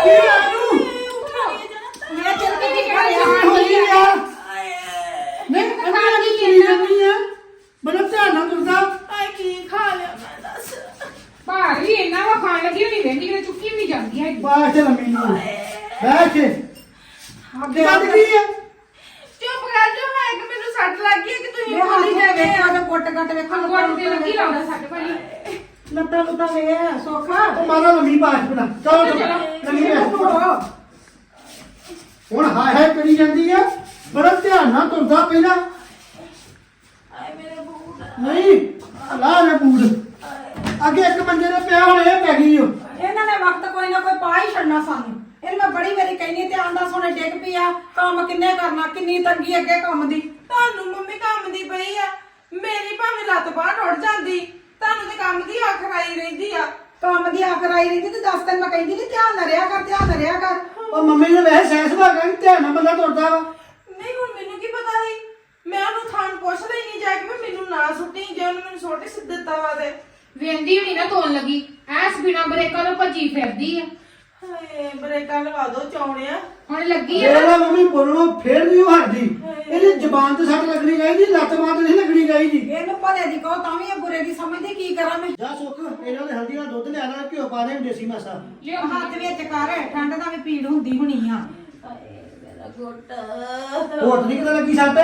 ਕੀ ਆ ਤੂੰ ਮੇਰਾ ਚਿਰ ਵੀ ਨਹੀਂ ਕੀ ਖੜਿਆ ਹੋਈ ਯਾਰ ਨਹੀਂ ਅੰਦਰ ਕੀ ਚਲੀ ਜਾਂਦੀ ਆ ਬੜਾ ਧਿਆਨ ਨਾਲ ਤੁਰਦਾ ਆਏ ਕੀ ਖਾ ਲਿਆ ਮੈਂ ਦੱਸ ਭਾਰੀ ਇੰਨਾ ਵਾ ਖਾਣ ਲੱਗੀ ਹੋਣੀ ਵੇਂਦੀ ਕਿ ਚੁੱਕੀ ਵੀ ਨਹੀਂ ਜਾਂਦੀ ਹੈ ਬਾਹਰ ਚ ਲੰਮੀ ਨੂੰ ਬੈਠ ਅੱਗੇ ਵੱਧ ਗਈ ਆ ਚੁੱਪ ਕਰ ਜਾ ਹੈ ਕਿ ਮੈਨੂੰ ਸੱਟ ਲੱਗ ਗਈ ਹੈ ਕਿ ਤੁਸੀਂ ਮੈਂ ਬੋਲੀ ਹਾਲੀ ਜਾਂਦੇ ਵੇਖਾ ਆ ਤੇ ਕੁੱਟ ਕੱਟ ਵੇਖਾ ਅੰਗਵਾਂ ਤੇ ਲੱਗੀ ਲਾਉਂਦਾ ਸਾਡੇ ਭਾਈ ਲੱਤਾਂ ਲੁੱਤਾਂ ਵੇ ਸੋਖਾ ਉਹ ਮਾਰਾ ਲੰਮੀ ਬਾਹਰ ਬਣਾ ਚਲੋ ਜਾਂਦੀ ਆ? ਬੜਾ ਧਿਆਨ ਨਾਲ ਤੁਰਦਾ ਪਹਿਲਾਂ। ਆਏ ਮੇਰੇ ਬੂਟ। ਨਹੀਂ ਲਾ ਲੈ ਬੂਟ। ਅੱਗੇ ਇੱਕ ਮੰਜੇ ਤੇ ਪਿਆ ਹੁਣ ਇਹ ਪੈ ਗਈ ਓ। ਇਹਨਾਂ ਨੇ ਵਕਤ ਕੋਈ ਨਾ ਕੋਈ ਪਾ ਹੀ ਛੱਡਣਾ ਸਾਨੂੰ। ਇਹ ਮੈਂ ਬੜੀ ਵਾਰੀ ਕਹਿੰਦੀ ਤੇ ਆਂਦਾ ਸੋਨੇ ਡਿੱਗ ਪਿਆ ਕੰਮ ਕਿੰਨੇ ਕਰਨਾ ਕਿੰਨੀ ਤੰਗੀ ਅੱਗੇ ਕੰਮ ਦੀ। ਤੁਹਾਨੂੰ ਮੰਮੀ ਕੰਮ ਦੀ ਪਈ ਆ। ਮੇਰੀ ਭਾਵੇਂ ਲੱਤ ਬਾਹਰ ਟੁੱਟ ਜਾਂਦੀ ਤੁਹਾਨੂੰ ਤੇ ਕੰਮ ਦੀ ਅੱਖ ਆਈ ਰਹਿੰਦੀ ਆ। ਕੰਮ ਦੀ ਆਖਰ ਆਈ ਰਹਿੰਦੀ ਤੇ ਦੱਸ ਦਿਨ ਮੈਂ ਕਹਿੰਦੀ ਨਹੀਂ ਧਿਆਨ ਨਾਲ ਰਿਹਾ ਕਰ ਧਿਆਨ ਨਾਲ ਰਿਹਾ ਕਰ। ਉਹ ਮੰਮੀ ਨੇ ਵੈਸੇ ਸੈਂਸ ਭਾਗਾ ਕਿ ਧਿਆਨ ਨਾਲ ਬੰਦਾ ਤੁਰਦਾ ਵਾ। ਨਹੀਂ ਹੁਣ ਮੈਨੂੰ ਕੀ ਪਤਾ ਸੀ? ਮੈਂ ਉਹਨੂੰ ਥਾਣ ਪੁੱਛ ਲਈ ਨਹੀਂ ਜਾ ਕੇ ਵੀ ਮੈਨੂੰ ਨਾ ਸੁੱਟੀ ਜੇ ਉਹਨੇ ਮੈਨੂੰ ਸੁੱਟ ਸਿੱਧੇ ਤਵਾ ਦੇ ਵੇਂਦੀ ਵੀ ਨਹੀਂ ਨਾ ਤੋਣ ਲੱਗੀ। ਐਸ ਬਿਨਾ ਬ੍ਰੇਕਾਂ ਤੋਂ ਭੱਜੀ ਫਿਰਦੀ ਆ। ਹਾਏ ਬ੍ਰੇਕਾਂ ਲਵਾ ਦੋ ਚੌਣਿਆ। ਹੁਣ ਲੱਗੀ ਆ ਇਹਦਾ ਮੰਮੀ ਬੋਲਣੋਂ ਫੇਰ ਵੀ ਉਹ ਹਟਦੀ। ਇਹਦੀ ਜ਼ਬਾਨ ਤੇ ਸੱਟ ਲੱਗਣੀ ਚਾਹੀਦੀ ਲੱਤ ਬਾਤ ਨਹੀਂ ਲੱਗਣੀ ਚਾਹੀਦੀ। ਇਹਨੂੰ ਭਲੇ ਦੀ ਕਹੋ ਤਾਂ ਵੀ ਇਹ ਬੁਰੇ ਦੀ ਸਮਝਦੀ ਕੀ ਕਰਾਂ ਮੈਂ? ਜਾ ਸੁੱਖ ਇਹਨਾਂ ਦੇ ਹਲਦੀ ਨਾਲ ਦੁੱਧ ਲਿਆ ਨਾਲ ਘਿਓ ਪਾ ਦੇ ਦੇਸੀ ਮਾਸਾ। ਲਿਓ ਹੱਥ ਵਿੱਚ ਕਰ ਠੰਡ ਦਾ ਵੀ ਪੀੜ ਹੁੰਦੀ ਹੋਣੀ ਆ। ਹਾਏ ਮੇਰਾ ਗੁੱਟ ਹੋਟ ਨਹੀਂ ਕਿਤੇ ਲੱਗੀ ਸੱਟ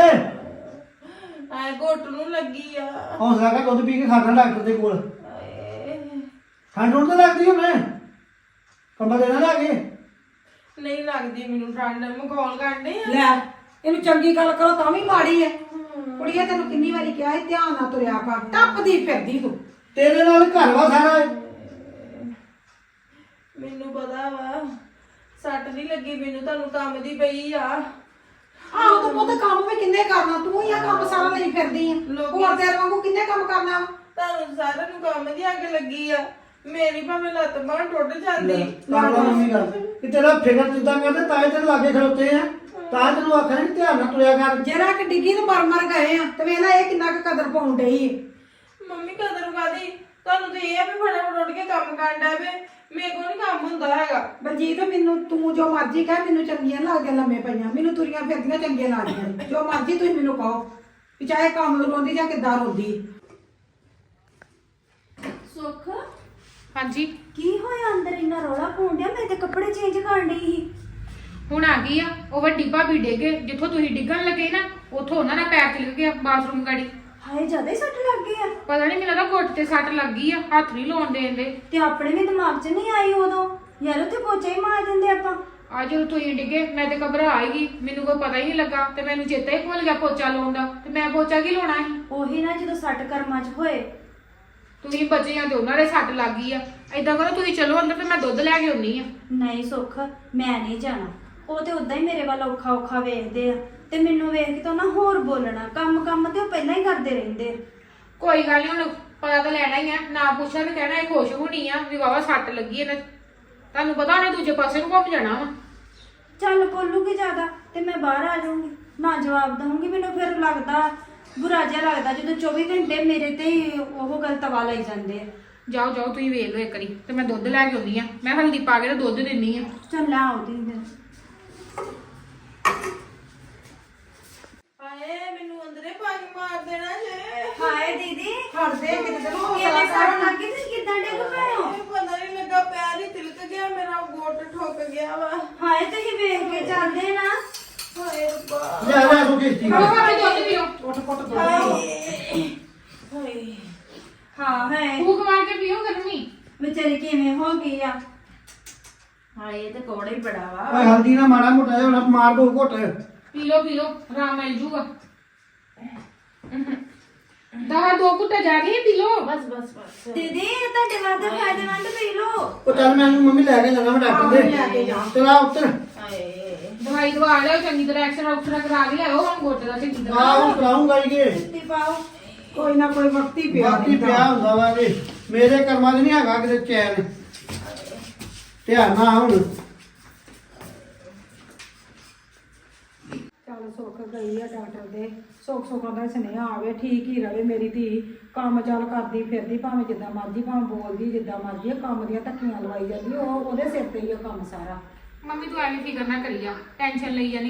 ਹਾਏ ਗੁੱਟ ਨੂੰ ਲੱਗੀ ਆ। ਹੌਸਲਾ ਕਰ ਦੁੱਧ ਪੀ ਕੇ ਖਾਣਾ ਡਾਕਟਰ ਦੇ ਕੋਲ। ਹਾਏ ਠੰਡ ਹੁਣ ਤਾਂ ਲੱਗਦੀ ਹੁਣ। ਕੰਬਲ ਦੇਣਾ ਲਾ ਕੇ। ਨਹੀਂ ਲੱਗਦੀ ਮੈਨੂੰ ਠੰਡ ਮਖੌਲ ਕਰਦੇ ਆ। ਲੈ। ਇਹਨੂੰ ਚੰਗੀ ਗੱਲ ਕਰੋ ਤਾਂ ਵੀ ਮਾੜੀ ਐ। ਕੁੜੀਏ ਤੈਨੂੰ ਕਿੰਨੀ ਵਾਰੀ ਕਿਹਾ ਸੀ ਧਿਆਨ ਨਾਲ ਤੁਰਿਆ ਕਰ ਟੱਪਦੀ ਫਿਰਦੀ ਤੂੰ। ਤੇਰੇ ਨਾਲ ਘਰ ਵਾ ਸਾਰਾ ਮੈਨੂੰ ਪਤਾ ਵਾ ਸੱਟ ਨਹੀਂ ਲੱਗੀ ਮੈਨੂੰ ਤੁਹਾਨੂੰ ਕੰਮ ਦੀ ਪਈ ਆ। ਆਹੋ ਤੂੰ ਪੁੱਤ ਕੰਮ ਵੀ ਕਿੰਨੇ ਕਰਨਾ ਤੂੰ ਹੀ ਆ ਕੰਮ ਸਾਰਾ ਲਈ ਫਿਰਦੀ ਆ। ਲੋਕੀ- ਹੋਰ ਤੇਰੇ ਵਾਂਗੂ ਕਿੰਨੇ ਕੰਮ ਕਰਨਾ ਵਾ? ਤੁਹਾਨੂੰ ਸਾਰਿਆਂ ਨੂੰ ਕੰਮ ਦੀ ਅੱਗ ਲੱਗੀ ਆ। ਮੇਰੀ ਭਾਵੇਂ ਲੱਤ ਬਾਂਹ ਟੁੱਟ ਜਾਂਦੀ। ਕਰ ਲਾ ਮੰਮੀ ਗੱਲ। ਕਿ ਤੇਰਾ ਫਿਕਰ ਜਿੱਦਾਂ ਕਰਦੇ ਤਾਂ ਹੀ ਤੇਰੇ ਲਾਗੇ ਖਲੋਤੇ ਆ। ਤਾਂ ਤੈਨੂੰ ਆਖਿਆ ਕਿ ਧਿਆਨ ਨਾਲ ਤੁਰਿਆ ਕਰ। ਜਰਾ ਕਿ ਡਿੱਗੀ ਤੇ ਮਰ ਮਰ ਗਏ ਆ ਤੇ ਵੇਖ ਲੈ ਇਹ ਕਿੰਨਾ ਕੁ ਕਦਰ ਪਾਉਣ ਡਈ ਏ। ਮੰਮੀ ਕਦਰ ਕਾਦੀ ਤੁਹਾਨੂੰ ਤੇ ਇਹ ਆ ਵੀ ਫਟਾਫਟ ਉੱਠ ਕੇ ਕੰਮ ਕਰਨ ਡੈ ਵੇ ਮੇਰੇ ਕੋਲ ਨਹੀਂ ਕੰਮ ਹੁੰਦਾ ਹੈਗਾ। ਬਲਜੀਤ ਮੈਨੂੰ ਤੂੰ ਜੋ ਮਰਜ਼ੀ ਕਹਿ ਮੈਨੂੰ ਚੰਗੀਆਂ ਨੀ ਲੱਗਦੀਆਂ ਲੰਮੇ ਪਈਆਂ। ਮੈਨੂੰ ਤੁਰੀਆਂ ਫਿਰਦੀਆਂ ਚੰਗੀਆਂ ਲੱਗਦੀਆਂ। ਨੇ। ਜੋ ਮਰਜ਼ੀ ਤੁਸੀਂ ਮੈਨੂੰ ਕਹੋ ਵੀ ਚਾਹੇ ਕੰਮ ਨੂੰ ਰੋਂਦੀ ਜਾਂ ਕਿੱਦਾਂ ਰੋਂਦੀ। ਸੁੱਖ ਹਾਂਜੀ। ਕੀ ਹੋਇਆ ਅੰਦਰ? ਇੰਨਾ ਰੌਲਾ ਪਾਉਣ ਡਿਆ? ਮੈਂ ਤੇ ਕੱਪੜੇ ਚੇਂਜ ਕਰਨ ਡਈ ਸੀ। ਹੁਣ ਆ ਗਈ ਆ ਉਹ ਵੱਡੀ ਭਾਬੀ ਡਿੱਗੇ ਜਿੱਥੋਂ ਤੁਸੀਂ ਡਿੱਗਣ ਲੱਗੇ ਨਾ ਉੱਥੋਂ ਉਹਨਾਂ ਦਾ ਪੈਰ ਚਲ ਗਿਆ ਬਾਥਰੂਮ ਗਾੜੀ। ਹਾਏ ਜ਼ਿਆਦਾ ਹੀ ਸੱਟ ਲੱਗ ਗਈ ਆ। ਪਤਾ ਨਹੀਂ ਮੈਨੂੰ ਲੱਗਦਾ ਗੁੱਟ ਤੇ ਸੱਟ ਲੱਗੀ ਆ ਹੱਥ ਨਹੀਂ ਲਾਉਣ ਦੇਂਦੇ ਤੇ ਆਪਣੇ ਵੀ ਦਿਮਾਗ 'ਚ ਨਹੀਂ ਆਈ ਉਦੋਂ? ਯਾਰ ਉੱਥੇ ਪੋਚਾ ਹੀ ਮਾਰ ਦਿੰਦੇ ਆਪਾਂ। ਆ ਜਦੋਂ ਤੁਸੀਂ ਡਿੱਗੇ ਮੈਂ ਤੇ ਘਬਰਾ ਗਈ ਮੈਨੂੰ ਕੋਈ ਪਤਾ ਹੀ ਨਹੀਂ ਲੱਗਾ ਤੇ ਮੈਨੂੰ ਚੇਤਾ ਹੀ ਭੁੱਲ ਗਿਆ ਪੋਚਾ ਲਾਉਣ ਦਾ ਤੇ ਮੈਂ ਪੋਚਾ ਕੀ ਲਾਉਣਾ ਸੀ? ਉਹੀ ਨਾ ਜਦੋਂ ਸੱਟ ਕਰਮਾਂ 'ਚ ਹੋਏ। ਤੁਸੀਂ ਬਚੇ ਆ ਤੇ ਉਹਨਾਂ ਦੇ ਸੱਟ ਲੱਗ ਗਈ ਆ। ਏਦਾਂ ਕਰੋ ਤੁਸੀਂ ਚਲੋ ਅੰਦਰ ਤੇ ਮੈਂ ਦੁੱਧ ਲੈ ਕੇ ਆਉਣੀ ਆ। ਨਹੀਂ ਸੁੱਖ ਮੈਂ ਨਹੀਂ ਜਾਣਾ। ਉਹ ਤੇ ਉਦਾਂ ਹੀ ਮੇਰੇ ਵੱਲ ਔਖਾ ਔਖਾ ਵੇਖਦੇ ਆ। ਤੇ ਮੈਨੂੰ ਵੇਖ ਕੇ ਤਾਂ ਨਾ ਹੋਰ ਬੋਲਣਾ ਕੰਮ ਕੰਮ ਤੇ ਉਹ ਪਹਿਲਾਂ ਹੀ ਕਰਦੇ ਰਹਿੰਦੇ ਆ। ਕੋਈ ਗੱਲ ਨਹੀਂ ਹੁਣ ਪਤਾ ਤਾਂ ਲੈਣਾ ਹੀ ਆ। ਨਾ ਪੁੱਛਿਆ ਤੇ ਕਹਿਣਾ ਇਹ ਖੁਸ਼ ਹੋਣੀ ਆ ਵੀ ਵਾਵਾ ਸੱਟ ਲੱਗੀ ਇਹਨਾਂ ਤੁਹਾਨੂੰ ਪਤਾ ਉਹਨੇ ਦੂਜੇ ਪਾਸੇ ਨੂੰ ਘੁੰਮ ਜਾਣਾ ਵਾ। ਚੱਲ ਬੋਲੂਗੀ ਜ਼ਿਆਦਾ ਤੇ ਮੈਂ ਬਾਹਰ ਆ ਜਾਊਂਗੀ। ਨਾ ਜਵਾਬ ਦਵਾਂਗੀ ਮੈਨੂੰ ਫਿਰ ਲੱਗਦਾ ਬੁਰਾ ਜਿਹਾ ਲੱਗਦਾ ਜਦੋਂ 24 ਘੰਟੇ ਮੇਰੇ ਤੇ ਹੀ ਉਹ ਗੱਲ ਤਵਾ ਲਾਈ ਜਾਂਦੇ ਆ। ਜਾਓ ਜਾਓ ਤੁਸੀਂ ਵੇਖ ਲਓ ਇੱਕ ਵਾਰੀ। ਤੇ ਮੈਂ ਦੁੱਧ ਲੈ ਕੇ ਆਉਣੀ ਆ। ਮੈਂ ਹਲਦੀ ਪਾ ਕੇ ਤੇ ਦੁੱਧ ਦਿੰਨੀ ਆ। ਚੱਲ ਆ ਆਉਦੀ ਫਿਰ ਹਾਏ ਮੈਨੂੰ ਅੰਦਰੇ ਪਾ ਕੇ ਮਾਰ ਦੇਣਾ ਜੇ। ਹਾਏ ਦੀਦੀ ਹਟ ਦੇ ਕਿਤੇ ਤੈਨੂੰ ਹੌਸਲਾ ਕਿਵੇਂ ਕਰ ਸੱਟ ਲੱਗੀ ਤੁਸੀਂ ਕਿੱਦਾਂ ਡਿੱਗ ਪਏ ਹੋ? ਹਾਏ, ਪਤਾ ਨਹੀਂ ਲੱਗਾ ਪੈਰ ਹੀ ਤਿਲਕ ਗਿਆ ਮੇਰਾ ਗੋਟ ਠੁੱਕ ਗਿਆ ਵਾ। ਹਾਏ ਤੁਸੀਂ ਵੇਖ ਕੇ ਚੱਲਦੇ ਨਾ। ਹਾਏ ਰੱਬਾ। ਲੈ ਲੈ ਸੁੱਖ ਇੱਥੇ। ਚਲੋ ਭਾਵੇਂ ਦੁੱਧ ਪੀਓ। ਉੱਠ ਪੁੱਟ ਦੋ ਹਾਏ। ਹਾਏ। ਹਾਂ ਹੈ ਫੂਕ ਮਾਰ ਕੇ ਪੀਓ ਗਰਮੀ। ਵਿਚਾਰੀ ਕਿਵੇਂ ਹੋ ਗਈ ਆ? ਹਾਏ ਇਹ ਤੇ ਕੋੜਾ ਹੀ ਬੜਾ ਵਾ। ਓਏ ਹਲਦੀ ਨਾਲ ਮਾੜਾ ਮੋਟਾ ਜਿਹਾ ਹੁਣ ਮਾਰ ਦੋ ਘੁੱਟ। ਪੀ ਲਓ ਪੀ ਲਓ ਆਰਾਮ ਮਿਲ ਜੂਗਾ। ਦਵਾ ਦੋ ਘੁੱਟਾ ਜਾ ਰਹੀ ਪੀ ਲਓ। ਬਸ ਬਸ ਬਸ। ਦੀਦੀ ਇਹ ਤੁਹਾਡੇ ਵਾਸਤੇ ਫਾਇਦੇਮੰਦ ਪੀ ਲਓ। ਉਹ ਚੱਲ ਮੈਨੂੰ ਮੰਮੀ ਲੈ ਕੇ ਜਾਣਾ ਮੈਂ ਡਾਕਟਰ ਦੇ ਲੈ ਕੇ ਜਾ। ਚਲਾ ਉੱਤਰ। ਹਾਏ। ਦਵਾਈ ਦਵਾ ਲਿਓ ਚੰਗੀ ਤਰ੍ਹਾਂ ਐਕਸਰਾ ਉਕਸਰਾ ਕਰਾ ਕੇ ਲਿਆਓ ਹੁਣ ਗੋਡੇ ਦਾ ਚੰਗੀ ਆ ਤਰ੍ਹਾਂ ਹੁਣ ਕਰਾਉਂਗਾ ਕਿ। ਤੇ ਪਾਓ। ਕੋਈ ਨਾ ਕੋਈ ਵਕਤੀ ਪਿਆ ਬਾਕੀ। ਪਿਆ ਹੁੰਦਾ ਵਾ ਕਿ ਮੇਰੇ ਕਰਮਾਂ 'ਚ ਨਹੀਂ ਹੈਗਾ ਕਿਤੇ ਚੈਨ। ਧਿਆਨ ਨਾਲ ਹੁਣ ਚੱਲ ਚੱਲ ਸੁੱਖ ਗਈ ਆ ਡਾਕਟਰ ਦੇ ਸੁੱਖ ਸੁੱਖਾਂ ਦਾ ਸੁਨੇਹਾ ਆਵੇ ਠੀਕ ਹੀ ਰਵੇ ਮੇਰੀ ਧੀ ਕੰਮ ਚੱਲ ਕਰਦੀ ਫਿਰਦੀ ਭਾਵੇਂ ਜਿੱਦਾਂ ਮਰਜ਼ੀ ਭਾਵੇਂ ਬੋਲਦੀ ਜਿੱਦਾਂ ਮਰਜ਼ੀ ਆ, ਕੰਮ ਦੀਆਂ ਧੱਕੀਆਂ ਲਵਾਈ ਜਾਂਦੀ ਉਹ ਉਹਦੇ ਸਿਰ ਤੇ ਹੀ ਆ ਕੰਮ ਸਾਰਾ। ਮੰਮੀ ਤੂੰ ਐਵੇਂ ਫਿਕਰ ਨਾ ਕਰੀ ਜਾ ਟੈਨਸ਼ਨ ਲਈ ਜਾਨੀ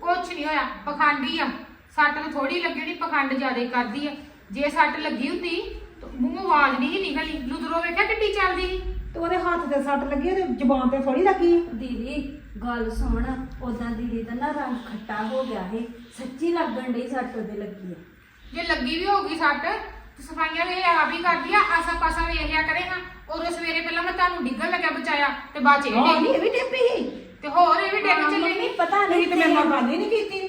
ਕੁਛ ਨਹੀਂ ਹੋਇਆ ਪਖੰਡੀ ਆ। ਸੱਟ ਨੂੰ ਥੋੜੀ ਲੱਗਣੀ ਪਖੰਡ ਜ਼ਿਆਦਾ ਕਰਦੀ ਆ। ਜੇ ਸੱਟ ਲੱਗੀ ਹੁੰਦੀ ਤਾਂ ਮੂੰਹੋਂ ਆਵਾਜ਼ ਨਹੀਂ ਸੀ ਨਿਕਲਣੀ ਲੁਦਰੋ ਵੇਖਿਆ ਕਿੱਡੀ ਚੱਲਦੀ ਸੀ? ਤੇ ਉਹਦੇ ਹੱਥ ਤੇ ਸੱਟ ਲੱਗੀ ਤੇ ਜ਼ੁਬਾਨ ਤੇ ਥੋੜੀ ਲੱਗੀ ਦੀਦੀ ਗੱਲ ਸੁਣ ਉਦਾਂ ਦੀਦੀ ਦਾ ਨਾ ਰੰਗ ਖੱਟਾ ਹੋ ਗਿਆ ਹੈ ਸੱਚੀ ਲੱਗਣ ਡਈ ਸੱਟ ਉਹਦੇ ਲੱਗੀ ਹੈ ਜੇ ਲੱਗੀ ਵੀ ਹੋਊਗੀ ਸੱਟ ਤੇ ਸਫਾਈਆਂ ਵੀ ਆਪ ਹੀ ਕਰਦੀ ਆ ਆਸਾ ਪਾਸਾ ਵੇਖ ਲਿਆ ਕਰੇਗਾ ਉਦੋਂ ਸਵੇਰੇ ਪਹਿਲਾਂ ਮੈਂ ਤੁਹਾਨੂੰ ਡਿੱਗਣ ਲੱਗਿਆ ਬਚਾਇਆ ਤੇ ਬਾਅਦ ਚ ਇਹ ਹਾਂ ਡਿੱਗੀ ਇਹ ਵੀ ਟਿੱਪੀ ਸੀ। ਤੇ ਹੋਰ ਇਹ ਵੀ ਡਿੱਗ ਚੱਲੇ। ਮੰਮੀ ਪਤਾ ਨਹੀਂ ਨਹੀਂ ਤੇ ਮੇਰੇ ਨਾਲ ਗੱਲ ਹੀ ਨਹੀਂ ਕੀਤੀ।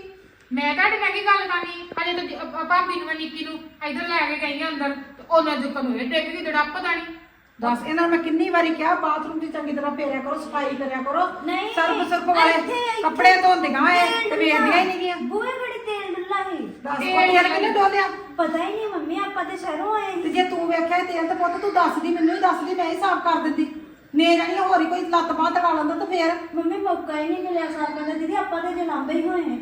ਮੈਂ ਤੁਹਾਡੇ ਨਾਲ ਕੀ ਗੱਲ ਕਰਨੀ? ਹਜੇ ਤਾਂ ਜ- ਅ- ਭਾਬੀ ਨੂੰ ਮੈਂ ਨਿੱਕੀ ਨੂੰ ਇੱਧਰ ਲੈ ਕੇ ਗਈ ਆ ਅੰਦਰ ਤੇ ਉਹਨਾਂ ਦੇ ਨੂੰ ਇਹ ਡਿੱਗ ਗਈ ਪਤਾ ਨਹੀਂ। ਦੱਸ ਇਹਨਾਂ ਨੂੰ ਮੈਂ ਕਿੰਨੀ ਵਾਰੀ ਕਿਹਾ ਬਾਥਰੂਮ 'ਚ ਚੰਗੀ ਤਰ੍ਹਾਂ ਫੇਰਿਆ ਕਰੋ ਸਫ਼ਾਈ ਕਰਿਆ ਕਰੋ। ਨਹੀਂ ਸਰਫ ਸਰਫ ਵਾਲੇ ਇੱਥੇ- ਇੱਥੇ ਕੱਪੜੇ ਧੋਂਦੀਆਂ ਐ ਤੇਲ ਤੇ ਵੇਖਦੀਆਂ ਹੀ ਨਹੀਂ ਗੀਆਂ ਬੂਹੇ ਘੜੀ ਤੇਲ ਡੁੱਲਾ ਸੀ? ਦੱਸ ਤੇਲ ਉਹ ਤੇਲ ਕਿੰਨੇ ਡੋਲਿਆ? ਪਤਾ ਹੀ ਨਹੀਂ ਮੰਮੀ ਆਪਾਂ ਤੇ ਸ਼ਹਿਰੋਂ ਆਏ ਤੇ ਸੀ ਜੇ ਤੂੰ ਵੇਖਿਆ ਇਹ ਤੇਲ ਤੇ ਪੁੱਤ ਤੂੰ ਦੱਸਦੀ ਮੈਨੂੰ ਹੀ ਦੱਸਦੀ ਮੈਂ ਹੀ ਸਾਫ਼ ਕਰ ਦਿੰਦੀ। ਨੇ ਜਾਣੀ ਹੋਰ ਹੀ ਕੋਈ ਲੱਤ ਬਾਹ ਤਕਾ ਲੈਂਦਾ ਤੇ ਫੇਰ। ਮੰਮੀ ਮੌਕਾ ਹੀ ਨਹੀਂ ਮਿਲਿਆ ਸਾਫ਼ ਕਰਨ ਦਾ ਦੀਦੀ ਆਪਾਂ ਤੇ ਜਨਾਬੇ ਹੀ ਹੋਏ ਨੇ।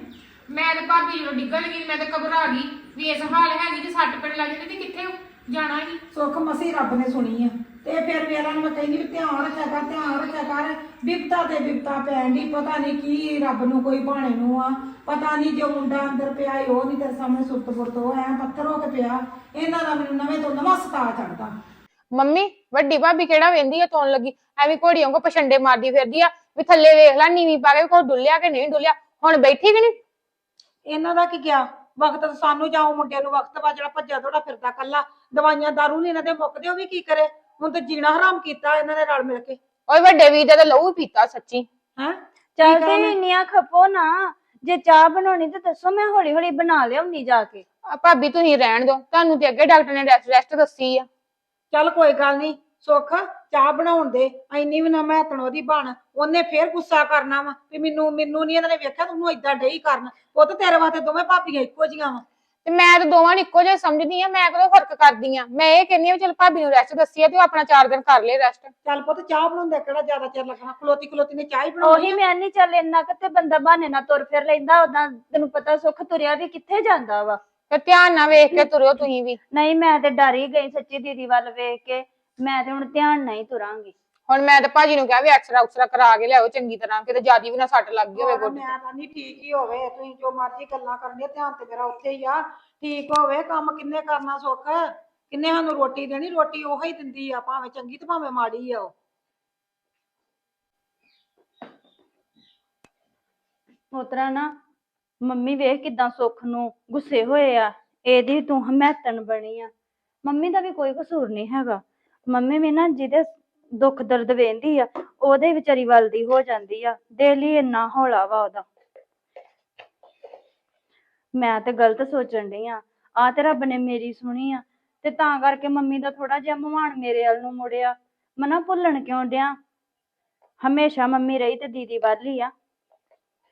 ਮੈਂ ਤੇ ਭਾਬੀ ਜਦੋਂ ਡਿੱਗਣ ਲੱਗੀ ਮੈਂ ਤੇ ਘਬਰਾ ਗਈ। ਵੀ ਇਸ ਹਾਲ ਹੈਗੀ ਤੇ ਸੱਟ ਪੜ ਲੱਗ ਜਾਂਦੀ ਤੇ ਕਿੱਥੇ ਜਾਣਾ ਸੀ ਸੁੱਖ ਮਸੀ ਰੱਬ ਨੇ ਸੁਣੀ ਆ। ਤੇ ਫਿਰ ਵੇਰਾਂ ਨੂੰ ਮੈਂ ਕਹਿੰਦੀ ਵੀ ਧਿਆਨ ਰੱਖਿਆ ਕਰ ਧਿਆਨ ਰੱਖਿਆ ਕਰ। ਬਿਪਤਾ ਤੇ ਬਿਪਤਾ ਪੈਣ ਦੀ ਪਤਾ ਨਹੀਂ ਕੀ ਰੱਬ ਨੂੰ ਕੋਈ ਭਾਣੇ ਨੂੰ ਆ। ਪਤਾ ਨਹੀਂ ਜੋ ਮੁੰਡਾ ਅੰਦਰ ਪਿਆ ਈ ਉਹ ਨਹੀਂ ਤੇਰੇ ਸਾਹਮਣੇ ਸੁਰਤ ਪੁਰਤ ਉਹ ਐ ਪੱਥਰ ਹੋ ਕੇ ਪਿਆ। ਇਹਨਾਂ ਦਾ ਮੈਨੂੰ ਨਵੇਂ ਤੋਂ ਨਵਾਂ ਸਤਾ ਚੜਦਾ। ਮੰਮੀ ਵੱਡੀ ਭਾਬੀ ਕਿਹੜਾ ਵੇਂਦੀ ਆ ਤੋਣ ਲੱਗੀ। ਐਵੇਂ ਘੋੜੀਆਂ ਕੋ ਪਛੰਡੇ ਮਾਰਦੀ ਫਿਰਦੀ ਆ ਵੀ ਥੱਲੇ ਵੇਖ ਲੈ ਨੀਵੀਂ ਪਾ ਕੇ ਕੋ ਡੁੱਲਿਆ ਕਿ ਨਹੀਂ ਡੁੱਲਿਆ। ਹੁਣ ਬੈਠੀ ਕਿ ਨਹੀਂ? ਇਹਨਾਂ ਦਾ ਕੀ ਗਿਆ ਵਕਤ ਤਾਂ ਸਾਨੂੰ ਜਾਉ ਮੁੰਡੇ ਨੂੰ ਵਕਤ ਵਾ ਜਿਹੜਾ ਭੱਜਾ ਥੋੜਾ ਫਿਰਦਾ ਕੱਲਾ ਦਵਾਈਆਂ ਦਾਰੂ ਨਹੀਂ ਇਹਨਾਂ ਦੇ ਮੁੱਕਦੇ ਉਹ ਵੀ ਕੀ ਕਰੇ? ਹੁਣ ਤਾਂ ਜੀਣਾ ਹਰਾਮ ਕੀਤਾ ਇਹਨਾਂ ਨੇ ਰਲ ਮਿਲ ਕੇ। ਓਏ ਵੱਡੇ ਵੀਰ ਦਾ ਤਾਂ ਲਹੂ ਹੀ ਪੀਤਾ ਸੱਚੀ। ਹੈ? ਚੱਲ ਤੇ ਇੰਨੀਆਂ ਖਪੋ ਨਾ ਜੇ ਚਾਹ ਬਣਾਉਣੀ ਤੇ ਦੱਸੋ ਮੈਂ ਹੌਲੀ ਹੌਲੀ ਬਣਾ ਲਿਆਉਣੀ ਜਾ ਕੇ। ਆ ਭਾਬੀ ਤੁਸੀਂ ਰਹਿਣ ਦਿਓ ਤੁਹਾਨੂੰ ਤੇ ਅੱਗੇ ਡਾਕਟਰ ਨੇ ਰੈਸਟ ਰੈਸਟ ਦੱਸੀ ਆ। ਚੱਲ ਕੋਈ ਗੱਲ ਨਹੀਂ ਸੁੱਖ ਚਾਹ ਬਣਾਉਣ ਦੇ ਐਨੀ ਵੀ ਨਾ ਮੈਤਣ ਉਹਦੀ ਬਣ। ਉਹਨੇ ਫੇਰ ਗੁੱਸਾ ਕਰਨਾ ਵਾ ਵੀ ਮੈਨੂੰ ਮੈਨੂੰ ਨਹੀਂ ਇਹਨਾਂ ਨੇ ਵੇਖਿਆ ਤੈਨੂੰ ਏਦਾਂ ਡਈ ਕਰਨ। ਉਹ ਤਾਂ ਤੇਰੇ ਵਾਸਤੇ ਦੋਵੇਂ ਭਾਬੀਆਂ ਇੱਕੋ ਜੀਆਂ ਵਾ। ਤੇ ਮੈਂ ਤਾਂ ਦੋਵਾਂ ਨੂੰ ਇੱਕੋ ਜਿਹਾ ਸਮਝਦੀ ਆ ਮੈਂ ਕਦੋਂ ਫ਼ਰਕ ਕਰਦੀ ਆ ਮੈਂ ਇਹ ਕਹਿੰਦੀ ਆ ਵੀ ਚਲ ਭਾਬੀ ਨੂੰ ਰੈਸਟ ਦੱਸੀ ਆ ਤੇ ਉਹ ਆਪਣਾ 4 ਦਿਨ ਕਰ ਲੇ ਰੈਸਟ ਚੱਲ ਪੁੱਤ ਚਾਹ ਬਣਾਉਂਦੇ ਕਿਹੜਾ ਜ਼ਿਆਦਾ ਚਿਰ ਲੱਗਣਾ? ਖਲੋਤੀ ਖਲੋਤੀ ਨੇ ਚਾਹ ਹੀ ਬਣਾਉਣੀ ਉਹੀ ਆ। ਮੈਂ ਨਹੀਂ ਚੱਲ ਇੰਨਾ ਕਿਤੇ ਬੰਦਾ ਬਹਾਨੇ ਨਾਲ ਤੁਰ ਫਿਰ ਲੈਂਦਾ ਉਦਾਂ ਤੈਨੂੰ ਪਤਾ ਸੁੱਖ ਤੁਰਿਆ ਵੀ ਕਿੱਥੇ ਜਾਂਦਾ ਵਾ। ਤੇ ਧਿਆਨ ਨਾਲ ਵੇਖ ਕੇ ਤੁਰਿਓ ਤੁਸੀਂ ਵੀ। ਨਹੀਂ ਮੈਂ ਤੇ ਡਰ ਹੀ ਗਈ ਸੱਚੀ ਦੀਦੀ ਵੱਲ ਵੇਖ ਕੇ। ਮੈਂ ਤੇ ਹੁਣ ਧਿਆਨ ਨਾਲ ਹੀ ਤੁਰਾਂਗੀ। ਹੁਣ ਮੈਂ ਤਾਂ ਭਾਜੀ ਨੂੰ ਕਿਹਾ ਵੀ ਐਕਸਰਾ ਉਕਸਰਾ ਕਰਾ ਕੇ ਲਿਆਓ ਚੰਗੀ ਤਰ੍ਹਾਂ ਕਿਤੇ ਜਿਆਦੀ ਵੀ ਨਾ ਸੱਟ ਲੱਗ ਗਈ ਹੋਵੇ ਗੋਡੀ ਮੈਂ ਤਾਂ। ਨਹੀਂ ਠੀਕ ਹੀ ਹੋਵੇ ਤੁਸੀਂ ਜੋ ਮਰਜ਼ੀ ਗੱਲਾਂ ਕਰਨੀਆਂ ਧਿਆਨ ਤੇ ਮੇਰਾ ਉੱਥੇ ਹੀ ਆ। ਠੀਕ ਹੋਵੇ ਕੰਮ ਕਿੰਨੇ ਕਰਨਾ ਸੁੱਖ? ਕਿੰਨੇ ਸਾਨੂੰ ਰੋਟੀ ਦੇਣੀ? ਰੋਟੀ ਉਹੀ ਦਿੰਦੀ ਆ ਭਾਵੇਂ ਚੰਗੀ ਤੇ ਭਾਵੇਂ ਮਾੜੀ ਆ ਉਹ। ਉਤਰਾ ਨਾ ਮੰਮੀ ਵੇਖ ਕਿਦਾਂ ਸੁੱਖ ਨੂੰ ਗੁੱਸੇ ਹੋਏ ਆ। ਇਹਦੀ ਤੂੰ ਹਮੈਤਨ ਬਣੀ ਆ। ਮੰਮੀ ਦਾ ਵੀ ਕੋਈ ਕਸੂਰ ਨਹੀਂ ਹੈਗਾ। ਮੰਮੀ ਵੀ ਨਾ ਜਿਹਦੇ ਦੁੱਖ ਦਰਦ ਵੇਂਦੀ ਆ, ਉਹਦੇ ਵਿਚਾਰੀ ਵੱਲ ਦੀ ਹੋ ਜਾਂਦੀ ਆ, ਦਿਲ ਹੀ ਇੰਨਾ ਹੌਲਾ ਵਾ ਉਹਦਾ। ਮੈਂ ਤੇ ਗਲਤ ਸੋਚਣ ਡਈ ਆ ਆ ਤੇ ਰੱਬ ਨੇ ਮੇਰੀ ਸੁਣੀ ਆ, ਤੇ ਤਾਂ ਕਰਕੇ ਮੰਮੀ ਦਾ ਥੋੜਾ ਜਿਹਾ ਮਹਾਨ ਮੇਰੇ ਵੱਲ ਨੂੰ ਮੁੜਿਆ। ਮਨਾ ਭੁੱਲਣ ਕਿਉਂ ਡਿਆ? ਹਮੇਸ਼ਾ ਮੰਮੀ ਰਹੀ ਤੇ ਦੀਦੀ ਵੱਲ ਆ।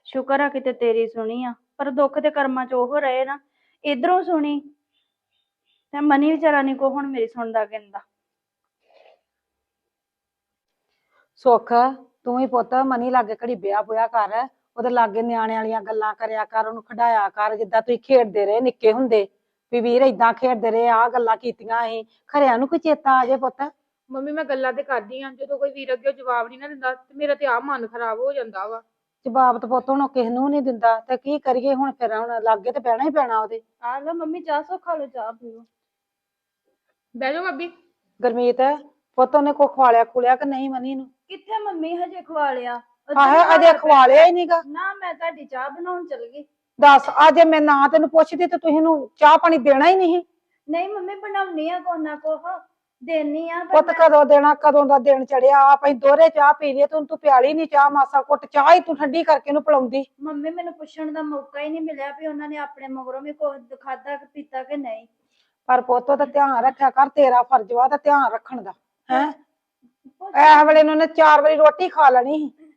ਸ਼ੁਕਰ ਆ ਕਿਤੇ ਤੇਰੀ ਸੁਣੀ ਆ, ਪਰ ਦੁੱਖ ਤੇ ਕਰਮਾਂ ਚ ਉਹ ਰਹੇ ਨਾ, ਇਧਰੋਂ ਸੁਣੀ, ਤੇ ਮਨੀ ਵਿਚਾਰਾ ਨਹੀਂ ਕੋ ਹੁਣ ਮੇਰੀ ਸੁਣਦਾ, ਕਹਿੰਦਾ। ਸੁੱਖ ਤੂੰ ਹੀ ਪੁੱਤ ਮਨੀ ਲਾਗੇ ਘੜੀ ਵਿਆਹ ਬੁਆ ਕਰ ਉਹਦੇ ਲਾਗੇ ਨਿਆਣੇ ਵਾਲੀਆਂ ਗੱਲਾਂ ਕਰਿਆ ਕਰ ਉਹਨੂੰ ਖਡਾਇਆ ਕਰ ਜਿੱਦਾਂ ਤੁਸੀਂ ਖੇਡਦੇ ਰਹੇ ਨਿੱਕੇ ਹੁੰਦੇ। ਵੀ ਵੀਰ ਇਦਾਂ ਖੇਡਦੇ ਰਹੇ ਆ ਗੱਲਾਂ ਕੀਤੀਆਂ ਅਸੀਂ ਖਰਿਆਂ ਨੂੰ ਕੋਈ ਚੇਤਾ ਆ ਜੇ ਪੁੱਤ? ਮੰਮੀ ਮੈਂ ਗੱਲਾਂ ਤੇ ਕਰਦੀ ਆ ਜਦੋਂ ਕੋਈ ਵੀਰ ਅੱਗੇ ਜਵਾਬ ਨਹੀਂ ਨਾ ਦਿੰਦਾ ਤੇ ਮੇਰਾ ਤੇ ਆ ਮਨ ਖਰਾਬ ਹੋ ਜਾਂਦਾ ਵਾ। ਜਵਾਬ ਤਾਂ ਪੁੱਤ ਹੁਣ ਕਿਸੇ ਨੂੰ ਨਹੀਂ ਦਿੰਦਾ ਤੇ ਕੀ ਕਰੀਏ ਹੁਣ ਫਿਰ ਹੁਣ ਲਾਗੇ ਤੇ ਪੈਣਾ ਹੀ ਪੈਣਾ ਉਹਦੇ। ਆ ਲਓ ਮੰਮੀ ਚਾਹ ਸੋ ਖਾ ਲਓ ਚਾਹ ਪੀਓ। ਬਹਿ ਜਾਓ ਭਾਬੀ। ਗਰਮੀਤ ਪੁੱਤ ਉਹਨੇ ਕੋ ਖਵਾਲਿਆ ਖੁਲਿਆ ਕਿ ਨਹੀਂ ਮਨੀ ਨੂੰ? ਕਿੱਥੇ ਮੰਮੀ ਹਜੇ ਖਵਾ ਲਿਆ ਉੱਧਰ ਆਹੇ ਹੀ ਅਜੇ ਬਾਹਰ ਖਵਾਲਿਆ ਹੀ ਨਹੀਂਗਾ ਨਾ ਮੈਂ ਤੁਹਾਡੀ ਚਾਹ ਬਣਾਉਣ ਚਲ ਗਈ। ਦੱਸ ਅੱਜ ਮੈਂ ਨਾ ਤੈਨੂੰ ਪੁੱਛਦੀ ਤੇ ਤੁਸੀਂ ਨੂੰ ਚਾਹ ਪਾਣੀ ਦੇਣਾ ਹੀ ਨਹੀਂ। ਨਹੀਂ ਮੰਮੀ ਬਣਾਉਣੀ ਆ ਕੋ ਨਾ ਕੋ ਦੇਣੀ ਆ ਪਰ ਪੁੱਤ ਮੈਂ- ਕਦੋਂ ਦੇਣਾ ਕਦੋਂ ਦਾ ਦਿਨ ਚੜਿਆ? ਆਪ ਅਸੀਂ ਦੋਰੇ ਚਾਹ ਪੀ ਲਈ ਤੂੰ ਤੂੰ ਪਿਆਲੀ ਨਹੀਂ ਚਾਹ ਮਾਸਾ ਕੁੱਟ। ਚਾਹ ਹੀ ਤੂੰ ਠੰਡੀ ਕਰਕੇ ਨੂੰ ਪਿਲਾਉਂਦੀ। ਮੰਮੀ ਮੈਨੂੰ ਪੁੱਛਣ ਦਾ ਮੌਕਾ ਹੀ ਨਹੀਂ ਮਿਲਿਆ ਵੀ ਉਹਨਾਂ ਨੇ ਆਪਣੇ ਮਗਰੋਂ ਵੀ ਕੁਝ ਖਾਦਾ ਕਿ ਪੀਤਾ ਕਿ ਨਹੀਂ। ਪਰ ਪੁੱਤ ਉਹਦਾ ਧਿਆਨ ਰੱਖਿਆ ਕਰ ਤੇਰਾ ਫਰਜ਼ ਵਾ ਤਾਂ ਧਿਆਨ ਰੱਖਣ ਦਾ ਹੈ? ਇਹ ਵੇਲੇ ਨੂੰ ਉਹਨੇ ਚਾਰ ਵਾਰੀ ਰੋਟੀ ਖਾ ਲੈਣੀ ਸੀ।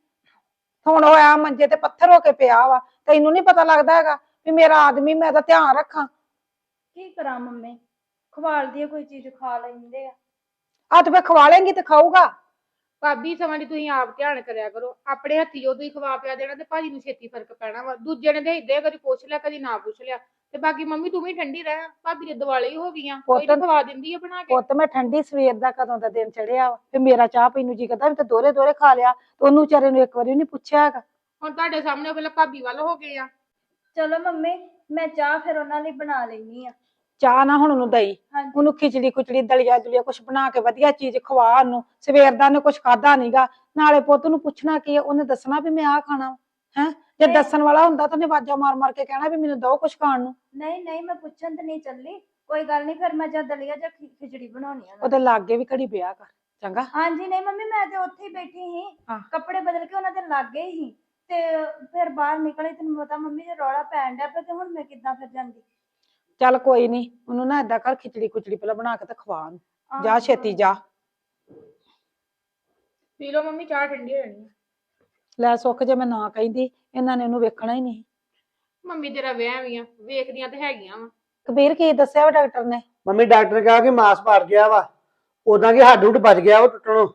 ਹੁਣ ਹੋਇਆ ਮੰਜੇ ਤੇ ਪੱਥਰ ਹੋ ਕੇ ਪਿਆ ਵਾ ਤੈਨੂੰ ਨਹੀਂ ਪਤਾ ਲੱਗਦਾ ਹੈਗਾ ਵੀ ਮੇਰਾ ਆਦਮੀ ਮੈਂ ਤਾਂ ਧਿਆਨ ਰੱਖਾਂ। ਕੀ ਕਰਾਂ ਮੰਮੀ? ਖਵਾਲ ਦੀ ਕੋਈ ਚੀਜ਼ ਖਾ ਲੈਂਦੇ ਆ। ਆ ਤੂੰ ਫੇ ਖਵਾ ਲੇਂਗੀ ਤੇ ਖਾਊਗਾ। ਭਾਬੀ ਸਮਾਂ ਦੀ ਤੁਸੀਂ ਆਪ ਧਿਆਨ ਕਰਿਆ ਕਰੋ। ਆਪਣੇ ਹੱਥੀ ਜੋ ਤੁਸੀਂ ਖਵਾ ਪਿਆ ਦੇਣਾ ਤੇ ਭਾਜੀ ਨੂੰ ਛੇਤੀ ਫ਼ਰਕ ਪੈਣਾ ਵਾ। ਦੂਜੇ ਨੇ ਦੇ ਇਦਾਂ ਕਦੀ ਪੁੱਛ ਲਿਆ ਕਦੀ ਨਾ ਪੁੱਛ ਲਿਆ। ਤੇ ਬਾਕੀ ਮੰਮੀ ਤੂੰ ਵੀ ਠੰਡੀ ਰਹਿ ਭਾਬੀ ਦੇ ਦਿਵਾਲੇ ਹੀ ਹੋ ਗਈਆਂ ਕੋਈ ਤਾਂ ਪੁੱਤ- ਖਵਾ ਦਿੰਦੀ ਆ ਬਣਾ ਕੇ। ਪੁੱਤ ਮੈਂ ਠੰਡੀ ਸਵੇਰ ਦਾ ਕਦੋਂ ਦਾ ਦਿਨ ਚੜਿਆ ਵਾ ਤੇ ਮੇਰਾ ਚਾਹ ਪੀਣ ਨੂੰ ਜੀ ਕਰਦਾ ਵੀ ਤੇ ਦੋਰੇ ਦੋਰੇ ਖਾ ਲਿਆ ਤੇ ਉਹਨੂੰ ਵਿਚਾਰੇ ਨੂੰ ਇੱਕ ਵਾਰੀ ਨਹੀਂ ਪੁੱਛਿਆ ਹੈਗਾ। ਹੁਣ ਤੁਹਾਡੇ ਸਾਹਮਣੇ ਪਹਿਲਾਂ ਭਾਬੀ ਵੱਲ ਹੋ ਗਏ ਆ। ਚਲੋ ਮੰਮੀ ਮੈਂ ਚਾਹ ਫਿਰ ਉਹਨਾਂ ਲਈ ਬਣਾ ਲੈਣੀ ਆ। ਚਾਹ ਨਾ ਹੁਣ ਉਹਨੂੰ ਦਈ ਹਾਂਜੀ। ਉਹਨੂੰ ਖਿਚੜੀ ਖੁਚੜੀ ਦਲੀਆ ਦੁਲੀਆ ਕੁਛ ਬਣਾ ਕੇ ਵਧੀਆ ਚੀਜ਼ ਖਵਾ ਉਹਨੂੰ ਸਵੇਰ ਦਾ ਉਹਨੇ ਕੁਛ ਖਾਦਾ ਨਹੀਂਗਾ ਨਾਲੇ ਪੁੱਤ ਨੂੰ ਪੁੱਛਣਾ ਕੀ ਹੈ ਉਹਨੇ ਦੱਸਣਾ ਵੀ ਮੈਂ ਆਹ ਖਾਣਾ ਹੈ? ਜੇ। ਦੱਸਣ ਵਾਲਾ ਹੁੰਦਾ ਤਾਂ ਉਹਨੇ ਆਵਾਜ਼ਾਂ ਮਾਰ ਮਾਰ ਕੇ ਕਹਿਣਾ ਵੀ ਮੈਨੂੰ ਦੋ ਕੁਛ ਖਾਣ ਨੂੰ। ਨਹੀਂ ਨਹੀਂ ਮੈਂ ਪੁੱਛਣ ਤੇ ਨਹੀਂ ਚੱਲੀ। ਕੋਈ ਗੱਲ ਨਹੀਂ ਫਿਰ ਮੈਂ ਜਦ ਦਲੀਆ ਜਾਂ ਖਿ- ਖਿਚੜੀ ਬਣਾਉਣੀ ਆ। ਉਹਦੇ ਲਾਗੇ ਵੀ ਘੜੀ ਪਿਆ ਕਰ ਚੰਗਾ? ਹਾਂਜੀ ਨਹੀਂ ਮੰਮੀ ਮੈਂ ਤੇ ਉੱਥੇ ਹੀ ਬੈਠੀ ਸੀ। ਹਾਂ। ਕੱਪੜੇ ਬਦਲ ਕੇ ਉਹਨਾਂ ਦੇ ਲਾਗੇ ਹੀ ਤੇ ਫਿਰ ਬਾਹਰ ਨਿਕਲੇ ਤੈਨੂੰ ਪਤਾ ਮੰਮੀ ਜੇ ਰੌਲਾ ਪੈਣ ਡਿਆ ਪਿਆ ਤੇ ਹੁਣ ਮੈਂ ਕਿੱਦਾਂ ਫਿਰ ਜਾਂਦੀ? ਚੱਲ ਕੋਈ ਨਹੀਂ ਉਹਨੂੰ ਨਾ ਏਦਾਂ ਕਰ ਖਿਚੜੀ ਖੁਚੜੀ ਪਹਿਲਾਂ ਬਣਾ ਕੇ ਤੇ ਖਵਾ ਉਹਨੂੰ। ਜਾ। ਛੇਤੀ ਜਾ। ਪੀ ਲਓ ਮੰਮੀ ਚਾਹ ਠੰਡੀ ਹੋ ਜਾਣੀ ਆ। ਲੈ ਸੁੱਖ ਜੇ ਮੈਂ ਨਾ ਕਹਿੰਦੀ ਇਹਨਾਂ ਨੇ ਉਹਨੂੰ ਵੇਖਣਾ ਹੀ ਨਹੀਂ। ਮੰਮੀ ਤੇਰਾ ਵਿਆਹ ਵੀ ਆ ਵੇਖਦੀਆਂ ਤੇ ਹੈਗੀਆਂ ਵਾ। ਕਬੀਰ ਕੀ ਦੱਸਿਆ ਵਾ ਡਾਕਟਰ ਨੇ? ਮੰਮੀ ਡਾਕਟਰ ਕਿਹਾ ਕਿ ਮਾਸ ਪਾੜ ਗਿਆ ਵਾ ਉਦਾਂ ਕਿ ਹੱਡ ਹੁੱਡ ਬਚ ਗਿਆ ਉਹ ਟੁੱਟਣੋਂ।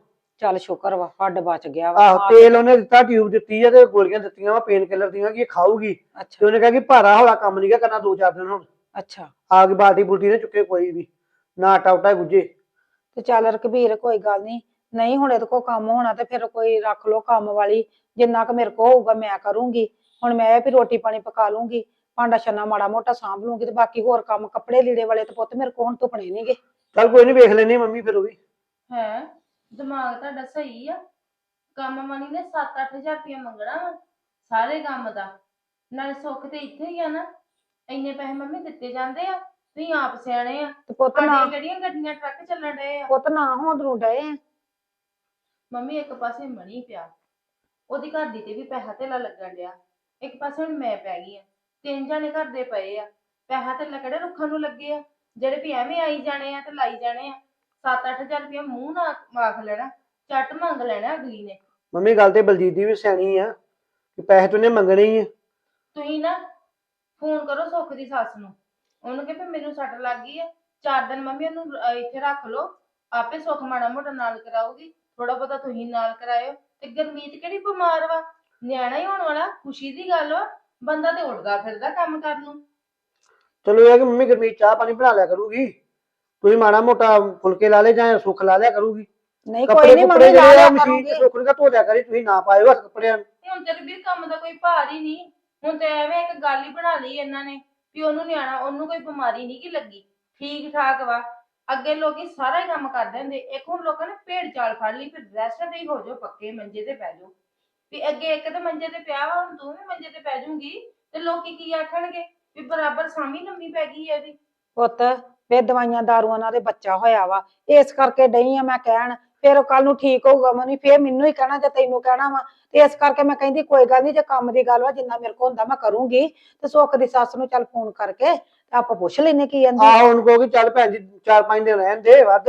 ਚੱਲ ਸ਼ੁਕਰ ਵਾ ਹੱਡ ਬਚ ਗਿਆ ਵਾ। ਆਹੋ ਤੇਲ ਉਹਨੇ ਦਿੱਤਾ ਟਿਊਬ ਦਿੱਤੀ ਆ ਤੇ ਗੋਲੀਆਂ ਦਿੱਤੀਆਂ ਵਾ ਪੇਨ ਕਿਲਰ ਦੀਆਂ ਕਿ ਇਹ ਖਾਊਗੀ। ਤੇ ਅੱਛਾ ਉਹਨੇ ਕਿਹਾ ਕਿ ਭਾਰਾ ਹੌਲਾ ਕੰਮ ਨਹੀਂ ਕਰਨਾ ਦੋ ਚਾਰ ਦਿਨ ਹੁਣ। ਅੱਛਾ। ਆ ਕੇ ਬਾਲਟੀ ਬੁਲਟੀ ਨੇ ਚੁੱਕੇ ਕੋਈ ਵੀ ਨਾ ਆਟਾ ਉਟਾ ਗੁੱਜੇ ਤੇ ਚੱਲ ਰਕਬੀਰ ਕੋਈ ਗੱਲ ਨਹੀਂ ਨਹੀਂ ਹੁਣ ਇਹਦੇ ਕੋਲ ਕੰਮ ਹੋਣਾ ਤੇ ਫਿਰ ਕੋਈ ਰੱਖ ਲੋ ਕੰਮ ਵਾਲੀ ਜਿੰਨਾ ਕੁ ਮੇਰੇ ਕੋਲ ਹੋਊਗਾ ਮੈਂ ਕਰੂੰਗੀ। ਹੁਣ ਮੈਂ ਇਹ ਵੀ ਰੋਟੀ ਪਾਣੀ ਪਕਾ ਲੂੰਗੀ ਭਾਂਡਾ ਛੰਨਾ ਮਾੜਾ ਮੋਟਾ ਸਾਂਭ ਲੂੰਗੀ ਤੇ ਬਾਕੀ ਹੋਰ ਕੰਮ ਕੱਪੜੇ ਲੀੜੇ ਵਾਲੇ ਤੇ ਪੁੱਤ ਮੇਰੇ ਕੋਲ ਹੁਣ ਧੁਪਣੇ ਨਹੀਂਗੇ ਚੱਲ ਕੋਈ ਨਹੀਂ ਵੇਖ ਲੈਣੀ ਮੰਮੀ ਫਿਰ ਉਹ ਵੀ। ਹੈ ਦਿਮਾਗ ਤੁਹਾਡਾ ਸਹੀ ਆ। ਕੰਮ ਮਣੀ ਨੇ 7-8000 ਰੁਪਇਆ ਮੰਗਣਾ ਵਾ ਸਾਰੇ ਕੰਮ ਦਾ। ਨਾਲੇ ਸੁੱਖ ਤੇ ਇੱਥੇ ਹੀ ਆ ਨਾ ਇੰਨੇ ਪੈਸੇ ਮੰਮੀ ਦਿੱਤੇ ਜਾਂਦੇ ਆ ਤੁਸੀਂ ਆਪ ਸਿਆਣੇ ਆ। ਤੇ ਪੁੱਤ ਨਾ ਸਾਡੇ ਕਿਹੜੀਆਂ ਗੱਡੀਆਂ ਟਰੱਕ ਚੱਲਣ ਡਏ ਆ? ਪੁੱਤ ਨਾ ਹੋਂਦਰੂ ਡਏ। ਆ। ਮੰਮੀ ਇੱਕ ਪਾਸੇ ਮਣੀ ਪਿਆ। ਉਹਦੀ ਘਰ ਦੀ ਤੇ ਵੀ ਪੈਸਾ ਧੇਲਾ ਲੱਗਣ ਡਿਆ। ਇੱਕ ਪਾਸੇ ਹੁਣ ਮੈਂ ਪੈ ਗਈ ਆ। ਤਿੰਨ ਜਾਣੇ ਘਰ ਦੇ ਪਏ ਆ। ਪੈਸਾ ਧੇਲਾ ਕਿਹੜੇ ਰੁੱਖਾਂ ਨੂੰ ਲੱਗੇ ਆ? ਜਿਹੜੇ ਵੀ ਐਵੇਂ ਆਈ ਜਾਣੇ ਆ ਤੇ ਲਾਈ ਜਾਣੇ ਆ। 7-8000 ਰੁਪਇਆ ਮੂੰਹ ਨਾ ਆਖ ਲੈਣਾ ਚੱਟ ਮੰਗ ਲੈਣਾ ਅਗਲੀ ਨੇ। ਮੰਮੀ ਗੱਲ ਤੇ ਬਲਜੀਤ ਦੀ ਵੀ ਸਿਆਣੀ ਆ ਕਿ ਪੈਸੇ ਤੂੰ ਨੇ ਮੰਗਣੇ ਹੀ ਆ। ਤੁਸੀਂ ਨਾ ਫੋਨ ਕਰੋ ਸੁੱਖ ਦੀ ਸੱਸ ਨੂੰ। ਉਹਨੂੰ ਕਹੇ ਵੀ ਮੈਨੂੰ ਸੱਟ ਲੱਗ ਗਈ ਆ। ਚਾਰ ਦਿਨ ਮੰਮੀ ਉਹਨੂੰ ਅਹ, ਇੱਥੇ ਰੱਖ ਲਓ। ਆਪੇ ਸੁੱਖ ਮਾੜਾ ਮੋਟਾ ਨਾਲ ਕਰਾਊਗੀ। ਥੋੜਾ ਬਹੁਤਾ ਤੁਸੀਂ ਨਾਲ ਕਰਾਇਓ। ਤੇ ਗਰਮੀਤ ਕਿਹੜੀ ਬਿਮਾਰ ਵਾ? ਨਿਆਣਾ ਹੀ ਹੋਣ ਵਾਲਾ ਖੁਸ਼ੀ ਦੀ ਗੱਲ ਵਾ ਬੰਦਾ ਤੇ ਉੱਡਦਾ ਫਿਰਦਾ ਕੰਮ ਕਰਨ ਨੂੰ। ਚਲੋ ਇਹ ਆ ਕਿ ਮੰਮੀ ਗਰਮੀ ਚਾਹ ਪਾਣੀ ਬਣਾ ਲਿਆ ਕਰੂਗੀ। ਤੁਸੀਂ ਮਾੜਾ ਮੋਟਾ ਫੁਲਕੇ ਲਾ ਲੈ ਜਾਂ ਸੁੱਖ ਲਾ ਲਿਆ ਕਰੂਗੀ। ਨਹੀਂ ਕੋਈ ਨਹੀਂ ਮੰਮੀ ਲਾ ਲਿਆ ਮਸ਼ੀਨ ਕਰੂੰਗੀ। ਤੇ ਸੁੱਖ ਨੂੰ ਧੋ ਲਿਆ ਕਰੀ ਤੁਸੀਂ ਨਾ ਪਾਇਓ ਹੱਥ ਕੱਪੜਿਆਂ ਨੂੰ। ਹੁਣ ਤੇ ਵੀਰ ਕੰਮ ਦਾ ਕੋਈ ਭਾਰ ਹੀ ਨਹੀਂ। ਹੁਣ ਤੇ ਐਵੇਂ ਇੱਕ ਗੱਲ ਹੀ ਬਣਾ ਲਈ ਇਹਨਾਂ ਨੇ ਵੀ ਉਹਨੂੰ ਨਿਆਣਾ ਉਹਨੂੰ ਕੋਈ ਬਿਮਾਰੀ ਨਹੀਂ ਕਿ ਲੱਗੀ। ਠੀਕ ਠਾਕ ਵਾ। ਅੱਗੇ ਲੋਕੀ ਸਾਰਾ ਹੀ ਕੰਮ ਕਰਦੇ ਹੁੰਦੇ ਇੱਕ ਹੁਣ ਲੋਕਾਂ ਨੇ ਭੇਡ ਚਾਲ ਫੜ ਲਈ, ਫਿਰ ਰੈਸਟ ਤੇ ਹੀ ਹੋ ਜਾਓ, ਪੱਕੇ ਮੰਜੇ ਤੇ ਪੈ ਜਾਓ। ਵੀ ਅੱਗੇ ਇੱਕ ਤੇ ਮੰਜੇ ਤੇ ਪਿਆ ਵਾ, ਹੁਣ ਤੂੰ ਵੀ ਮੰਜੇ ਤੇ ਪੈ ਜਾਊਂਗੀ ਤੇ ਲੋਕੀ ਕੀ ਆਖਣਗੇ? ਵੀ ਬਰਾਬਰ ਸਾਮੀ ਲੰਮੀ ਪੈ ਗਈ ਹੈ ਇਹਦੀ। ਪੁੱਤ ਵੇ ਦਵਾਈਆਂ ਦਾਰੂਆਂ ਨਾਲ ਦੇ ਬੱਚਾ ਹੋਇਆ ਵਾ। ਇਸ ਕਰਕੇ ਡਈ ਆ ਮੈਂ ਕਹਿਣ, ਫਿਰ ਉਹ ਕੱਲ ਨੂੰ ਠੀਕ ਹੋਊਗਾ, ਮਨੀ, ਫੇਰ ਮੈਨੂੰ ਹੀ ਕਹਿਣਾ ਜਾਂ ਤੈਨੂੰ ਕਹਿਣਾ ਵਾ। ਤੇ ਇਸ ਕਰਕੇ ਮੈਂ ਕਹਿੰਦੀ, ਕੋਈ ਗੱਲ ਨਹੀਂ ਜੇ ਕੰਮ ਦੀ ਗੱਲ ਵਾ, ਜਿੰਨਾ ਮੇਰੇ ਕੋਲ ਹੁੰਦਾ ਮੈਂ ਕਰੂੰਗੀ। ਤੇ ਸੁੱਖ ਦੀ ਸੱਸ ਨੂੰ ਚੱਲ ਫੋਨ ਕਰਕੇ ਆਪਾਂ ਪੁੱਛ ਲੈਨੇ ਕੀ ਜਾਂਦੀ ਆਹ ਹੁਣ ਕਹੋਗੇ ਚੱਲ ਭੈਣ ਜੀ ਚਾਰ ਪੰਜ ਦਿਨ ਰਹਿਣ ਦੇ ਵੱਧ।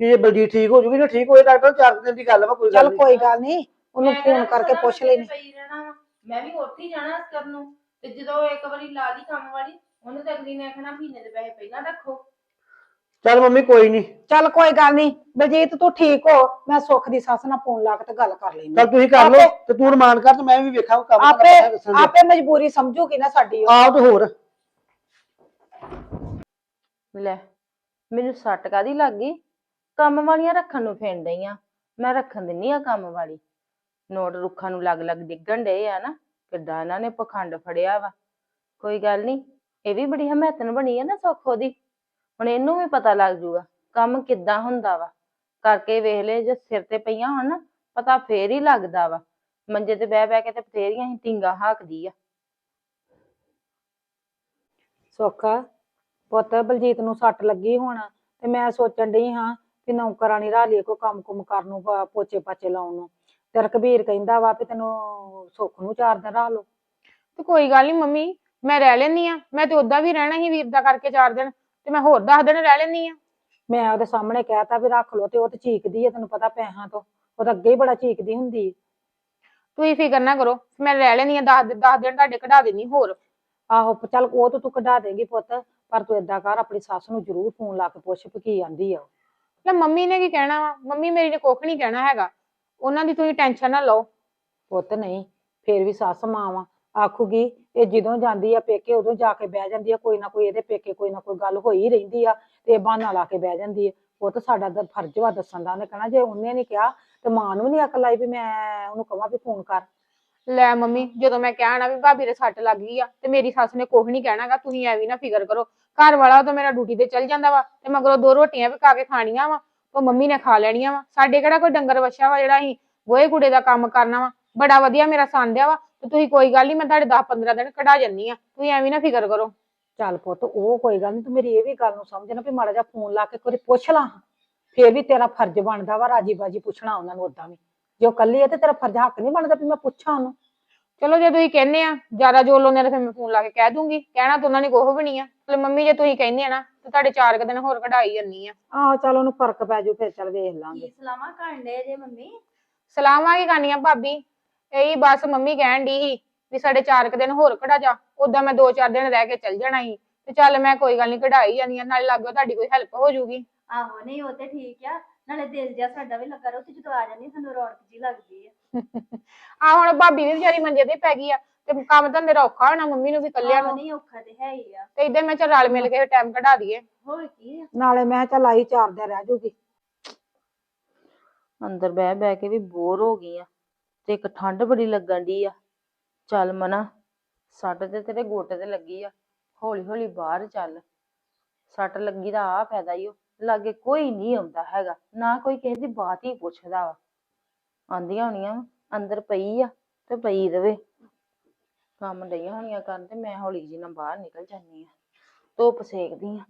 ਕਿ ਜੇ ਬਲਜੀਤ ਠੀਕ ਹੋ ਜੂਗੀ ਨਾ ਠੀਕ ਹੋਏ ਡਾਕਟਰ ਚਾਰ ਕੁ ਦਿਨ ਦੀ ਗੱਲ ਵਾ ਕੋਈ ਗੱਲ ਚੱਲ ਨਹੀਂ ਕੋਈ ਗੱਲ ਨਹੀਂ ਉਹਨੂੰ ਮੈਂ ਫੋਨ ਕਿਹੜਾ ਕਰਕੇ ਪੁੱਛ ਲੈਨੀ। ਪਈ ਰਹਿਣਾ ਵਾ। ਮੈਂ ਵੀ ਉੱਥੇ ਹੀ ਜਾਣਾ ਇਸ ਕਰਨ ਨੂੰ ਤੇ ਜਦੋਂ ਇੱਕ ਵਾਰੀ ਲਾ ਲਈ ਕੰਮ ਵਾਲੀ ਉਹਨੇ ਤਾਂ ਅਗਲੀ ਨੇ ਆਖਣਾ ਮਹੀਨੇ ਦੇ ਪੈਸੇ ਪਹਿਲਾਂ ਰੱਖੋ। ਚੱਲ ਮੰਮੀ ਕੋਈ ਨਹੀਂ ਚੱਲ ਕੋਈ ਗੱਲ ਨਹੀਂ ਬਲਜੀਤ ਤੂੰ ਠੀਕ ਹੋ ਮੈਂ ਸੁੱਖ ਦੀ ਸੱਸ ਨਾਲ ਫੋਨ ਲਾ ਕੇ ਤੇ ਗੱਲ ਕਰ ਲੈਂਦੀ ਚੱਲ ਤੁਸੀਂ ਕਰ ਲਓ ਤੇ ਤੂੰ ਰਮਾਨ ਕਰ ਤੇ ਮੈਂ ਵੀ ਵੇਖਾਂ ਕੰਮ ਆਪੇ। ਆਪੇ ਮਜਬੂਰੀ ਸਮਝੂਗੀ ਨਾ ਸਾਡੀ ਉਹ। ਆਹ ਤੇ ਹੋਰ। ਲੈ, ਮੈਨੂੰ ਸੱਟ ਕਾਦੀ ਲੱਗ ਗਈ? ਕੰਮ ਵਾਲੀਆਂ ਰੱਖਣ ਨੂੰ ਫੇਣ ਡਈਆਂ। ਮੈਂ ਰੱਖਣ ਦਿੰਨੀ ਆ ਕੰਮ ਵਾਲੀ। ਨੋਟ ਰੁੱਖਾਂ ਨੂੰ ਲੱਗ ਲੱਗ ਡਿੱਗਣ ਡਏ ਆ ਨਾ, ਕਿੱਦਾਂ ਇਹਨਾਂ ਨੇ ਪਖੰਡ ਫੜਿਆ ਵਾ। ਕੋਈ ਗੱਲ ਨਹੀਂ ਇਹ ਵੀ ਬੜੀ ਹਮੈਤਨ ਬਣੀ ਆ ਨਾ ਸੁੱਖ ਉਹਦੀ। ਹੁਣ ਇਹਨੂੰ ਵੀ ਪਤਾ ਲੱਗ ਜੂਗਾ ਕੰਮ ਕਿੱਦਾਂ ਹੁੰਦਾ ਵਾ। ਕਰਕੇ ਵੇਖ ਲੈ ਜੇ ਸਿਰ ਤੇ ਪਈਆਂ ਹੋਣ ਨਾ, ਪਤਾ ਫੇਰ ਹੀ ਲੱਗਦਾ ਵਾ। ਮੰਜੇ ਤੇ ਬਹਿ ਬਹਿ ਕੇ ਤੇ ਬਥੇਰੀਆਂ ਹੀ ਟਿੰਗਾ ਹਾਕਦੀ ਆ। ਸੁੱਖ ਪੁੱਤ ਬਲਜੀਤ ਨੂੰ ਸੱਟ ਲੱਗੀ ਹੁਣ ਤੇ ਮੈਂ ਸੋਚਣ ਡਈ ਹਾਂ ਕਿ ਨੌਕਰਾਣੀ ਰਾਹ ਲਈਏ ਕੋਈ ਕੰਮ ਕੁਮ ਕਰਨ ਨੂੰ ਪ- ਪੋਚੇ ਪਾਚੇ ਲਾਉਣ ਨੂੰ। ਤੇ ਰਕਬੀਰ ਕਹਿੰਦਾ ਵਾ ਵੀ ਤੈਨੂੰ ਸੁੱਖ ਨੂੰ ਚਾਰ ਦਿਨ ਰਾਹ ਲਓ। ਤੇ ਕੋਈ ਗੱਲ ਨਹੀਂ ਮੰਮੀ ਮੈਂ ਰਹਿ ਲੈਣੀ ਆ ਮੈਂ ਤੇ ਉਦਾਂ ਵੀ ਰਹਿਣਾ ਹੀ ਵੀਰ ਦਾ ਕਰਕੇ ਚਾਰ ਦਿਨ ਤੇ ਮੈਂ ਹੋਰ 10 ਦਿਨ ਰਹਿ ਲੈਣੀ ਆ ਮੈਂ ਉਹਦੇ ਸਾਹਮਣੇ ਕਹਿਤਾ ਵੀ ਰੱਖ ਲਓ ਤੇ ਉਹ ਤੇ ਚੀਕਦੀ ਹੈ ਤੈਨੂੰ ਪਤਾ ਪੈਸਿਆਂ ਤੋਂ। ਉਹ ਤਾਂ ਅੱਗੇ ਹੀ ਬੜਾ ਚੀਕਦੀ ਹੁੰਦੀ। ਹੈ। ਤੁਸੀਂ ਫਿਕਰ ਨਾ ਕਰੋ ਮੈਂ ਰਹਿ ਲੈਣੀ ਆ 10 10 ਦਿਨ ਤੁਹਾਡੇ ਕਢਾ ਦੇਣੀ ਹੋਰ। ਆਹੋ ਚੱਲ ਉਹ ਤਾਂ ਤੂੰ ਕਢਾ ਦੇਂਗੀ ਪੁੱਤ ਪਰ ਤੂੰ ਏਦਾਂ ਕਰ ਆਪਣੀ ਸੱਸ ਨੂੰ ਜ਼ਰੂਰ ਫੋਨ ਲਾ ਕੇ ਪੁੱਛ ਵੀ ਕੀ ਆਂਦੀ ਆ। ਉਹ। ਲੈ ਮੰਮੀ ਨੇ ਕੀ ਕਹਿਣਾ ਵਾ? ਮੰਮੀ ਮੇਰੀ ਨੇ ਕੁੱਖ ਨਹੀਂ ਕਹਿਣਾ ਹੈਗਾ। ਉਹਨਾਂ ਦੀ ਤੁਸੀਂ ਟੈਨਸ਼ਨ ਨਾ ਲਓ। ਪੁੱਤ ਨਹੀਂ ਫੇਰ ਵੀ ਸੱਸ ਮਾਂ ਵਾ। ਆਖੂਗੀ ਇਹ ਜਦੋਂ ਜਾਂਦੀ ਆ ਪੇਕੇ ਉਦੋਂ ਜਾ ਕੇ ਬਹਿ ਜਾਂਦੀ ਆ। ਕੋਈ ਨਾ ਕੋਈ ਇਹਦੇ ਪੇਕੇ ਕੋਈ ਨਾ ਕੋਈ ਗੱਲ ਹੋਈ ਰਹਿੰਦੀ ਆ ਤੇ ਇਹ ਬਹਾਨਾ ਲਾ ਕੇ ਬਹਿ ਜਾਂਦੀ ਆ। ਪੁੱਤ ਸਾਡਾ ਤਾਂ ਫਰਜ਼ ਵਾ ਦੱਸਣ ਦਾ। ਉਹਨੇ ਕਹਿਣਾ ਜੇ ਉਹਨੇ ਨਹੀਂ ਕਿਹਾ ਤੇ ਮਾਂ ਨੂੰ ਨਹੀਂ ਅਕਲ ਆਈ ਵੀ ਮੈਂ ਉਹਨੂੰ ਕਹਾਂ ਵੀ ਫੋਨ ਕਰ। ਲੈ ਮੰਮੀ, ਜਦੋਂ ਮੈਂ ਕਹਿਣਾ ਵੀ ਭਾਬੀ ਦੇ ਸੱਟ ਲੱਗ ਗਈ ਆ ਤੇ ਮੇਰੀ ਸੱਸ ਨੇ ਕੁਝ ਨਹੀਂ ਕਹਿਣਾਗਾ, ਤੁਸੀਂ ਐਵੇਂ ਨਾ ਫਿਕਰ ਕਰੋ। ਘਰ ਵਾਲਾ ਤਾਂ ਮੇਰਾ ਡਿਊਟੀ ਤੇ ਚੱਲ ਜਾਂਦਾ ਵਾ ਤੇ ਮਗਰੋਂ ਦੋ ਰੋਟੀਆਂ ਵੀ ਖਾ ਕੇ ਖਾਣੀਆਂ ਵਾ, ਉਹ ਮੰਮੀ ਨੇ ਖਾ ਲੈਣੀਆਂ ਵਾ। ਸਾਡੇ ਕਿਹੜਾ ਕੋਈ ਡੰਗਰ ਵੱਛਾ ਵਾ ਜਿਹੜਾ ਅਸੀਂ ਗੋਹੇ ਕੁੜੇ ਦਾ ਕੰਮ ਕਰਨਾ ਵਾ? ਬੜਾ ਵਧੀਆ ਮੇਰਾ ਸੰਦਿਆ ਵਾ ਤੇ ਤੁਸੀਂ ਕੋਈ ਗੱਲ ਨਹੀਂ ਮੈਂ ਤੁਹਾਡੇ 10 15 ਦਿਨ ਕਢਾ ਜੰਨੀ ਆ। ਤੁਸੀਂ ਐਵੇਂ ਨਾ ਫਿਕਰ ਕਰੋ। ਚੱਲ ਪੁੱਤ, ਉਹ ਕੋਈ ਗੱਲ ਨਹੀਂ ਤੂੰ ਮੇਰੀ ਇਹ ਵੀ ਗੱਲ ਨੂੰ ਸਮਝਣਾ ਵੀ ਮਾੜਾ ਜਿਹਾ ਫੋਨ ਲਾ ਕੇ ਇੱਕ ਵਾਰੀ ਪੁੱਛ ਲਾਂ। ਫੇਰ ਵੀ ਤੇਰਾ ਫਰਜ਼ ਬਣਦਾ ਵਾ ਰਾਜੀ ਬਾਜੀ ਪੁੱਛਣਾ ਉਹਨਾਂ ਨੂੰ ਉਦਾਂ ਵੀ। ਜੇ ਉਹ ਕੱਲੀ ਹੈ ਤੇ ਤੇਰਾ ਫਰਜ਼ ਹੱਕ ਨਹੀਂ ਬਣਦਾ ਵੀ ਮੈਂ ਪੁੱਛਾਂ ਉਹਨੂੰ। ਚਲੋ ਜੇ ਤੁਸੀਂ ਕਹਿੰਦੇ ਆ ਜ਼ਿਆਦਾ ਜੋਰ ਲਾਉਂਦੇ ਨੇ ਫਿਰ ਮੈਂ ਫੋਨ ਲਾ ਕੇ ਕਹਿ ਦੂੰਗੀ। ਕਹਿਣਾ ਤਾਂ ਉਹਨਾਂ ਨੇ ਕੁਛ ਵੀ ਨਹੀਂ ਆ। ਚਲ ਮੰਮੀ ਜੇ ਤੁਸੀਂ ਕਹਿੰਦੇ ਆ ਨਾ ਤੇ ਤੁਹਾਡੇ ਚਾਰ ਕੁ ਦਿਨ ਹੋਰ ਕਢਾਈ ਜੰਨੀ ਆ। ਆਹੋ ਚੱਲ ਉਹਨੂੰ ਫ਼ਰਕ ਪੈ ਜਾਊ ਫਿਰ ਚੱਲ ਵੇਖ ਲਾਂਗੇ। ਕੀ ਸਲਾਮਾਂ ਕਰਨ ਦੇ ਜੇ ਮੰਮੀ? ਸਲਾਮਾਂ ਕੀ ਕਰਨੀਆਂ ਭਾਬੀ? ਇਹੀ ਬਸ ਮੰਮੀ ਕਹਿਣ ਦੀ ਸੀ ਵੀ ਸਾਡੇ ਚਾਰ ਕੁ ਦਿਨ ਹੋਰ ਕਢਾ ਜਾ। ਉਦਾਂ ਮੈਂ ਦੋ ਚਾਰ ਦਿਨ ਰਹਿ ਕੇ ਚੱਲ ਜਾਣਾ ਸੀ। ਤੇ ਚੱਲ ਮੈਂ ਕੋਈ ਗੱਲ ਨਹੀਂ ਕਢਾਈ ਜਾਂਦੀ ਆ ਨਾਲੇ ਲੱਗੋ ਤੁਹਾਡੀ ਕੋਈ ਹੈਲਪ ਹੋ ਜਾਊਗੀ ਆਹੋ ਨਹੀਂ ਉਹ ਤੇ ਠੀਕ ਆ। ਨਾਲੇ ਦਿਲ ਜਿਹਾ ਸਾਡਾ ਵੀ ਲੱਗਾ ਰਹੋ ਤੇ ਜਦੋਂ ਆ ਜਾਂਦੀ ਸਾਨੂੰ ਰੌਣਕ ਜੀ ਲੱਗਦੀ ਆ। ਆ ਹੁਣ ਭਾਬੀ ਵੀ ਵਿਚਾਰੀ ਮੰਜੇ ਤੇ ਪੈ ਗਈ ਆ ਤੇ ਕੰਮ ਧੰਦੇ ਦਾ ਔਖਾ ਹੋਣਾ ਮੰਮੀ ਨੂੰ ਵੀ ਕੱਲਿਆਂ ਨੂੰ। ਨਹੀਂ ਔਖਾ ਤੇ ਹੈ ਹੀ ਆ। ਤੇ ਇਦਾਂ ਮੈਂ ਚੱਲ ਰਲ ਮਿਲ ਕੇ ਟਾਈਮ ਕਢਾ ਦਈਏ। ਹੋਰ ਕੀ ਆ? ਨਾਲੇ ਮੈਂ ਚੱਲ ਆਈ ਚਾਰ ਦਿਨ ਰਹਿ ਜੂਗੀ। ਅੰਦਰ ਬਹਿ ਬਹਿ ਕੇ ਵੀ ਬੋਰ ਹੋ ਗਈ ਆ ਤੇ ਇੱਕ ਠੰਡ ਬੜੀ ਲੱਗਣ ਡਈ ਆ। ਚੱਲ ਮਨਾ ਸੱਟ ਤੇ ਤੇਰੇ ਗੋਟੇ ਤੇ ਲੱਗੀ ਆ ਹੌਲੀ ਹੌਲੀ ਬਾਹਰ ਚੱਲ। ਸੱਟ ਲੱਗੀ ਦਾ ਆ ਫਾਇਦਾ ਈ ਓ। ਲਾਗੇ ਕੋਈ ਨਹੀਂ ਆਉਂਦਾ ਹੈਗਾ ਨਾ ਕੋਈ ਕਿਸੇ ਦੀ ਬਾਤ ਹੀ ਪੁੱਛਦਾ ਵਾ। ਆਂਦੀਆਂ ਹੋਣੀਆਂ ਅੰਦਰ ਪਈ ਆ ਤੇ ਪਈ ਰਵੇ। ਕੰਮ ਡਈਆਂ ਹੋਣੀਆਂ ਕਰਨ ਤੇ ਮੈਂ ਹੌਲੀ ਜੀ ਨਾਲ ਬਾਹਰ ਨਿਕਲ ਜਾਂਦੀ ਆ ਧੁੱਪ ਸੇਕਦੀ ਆ।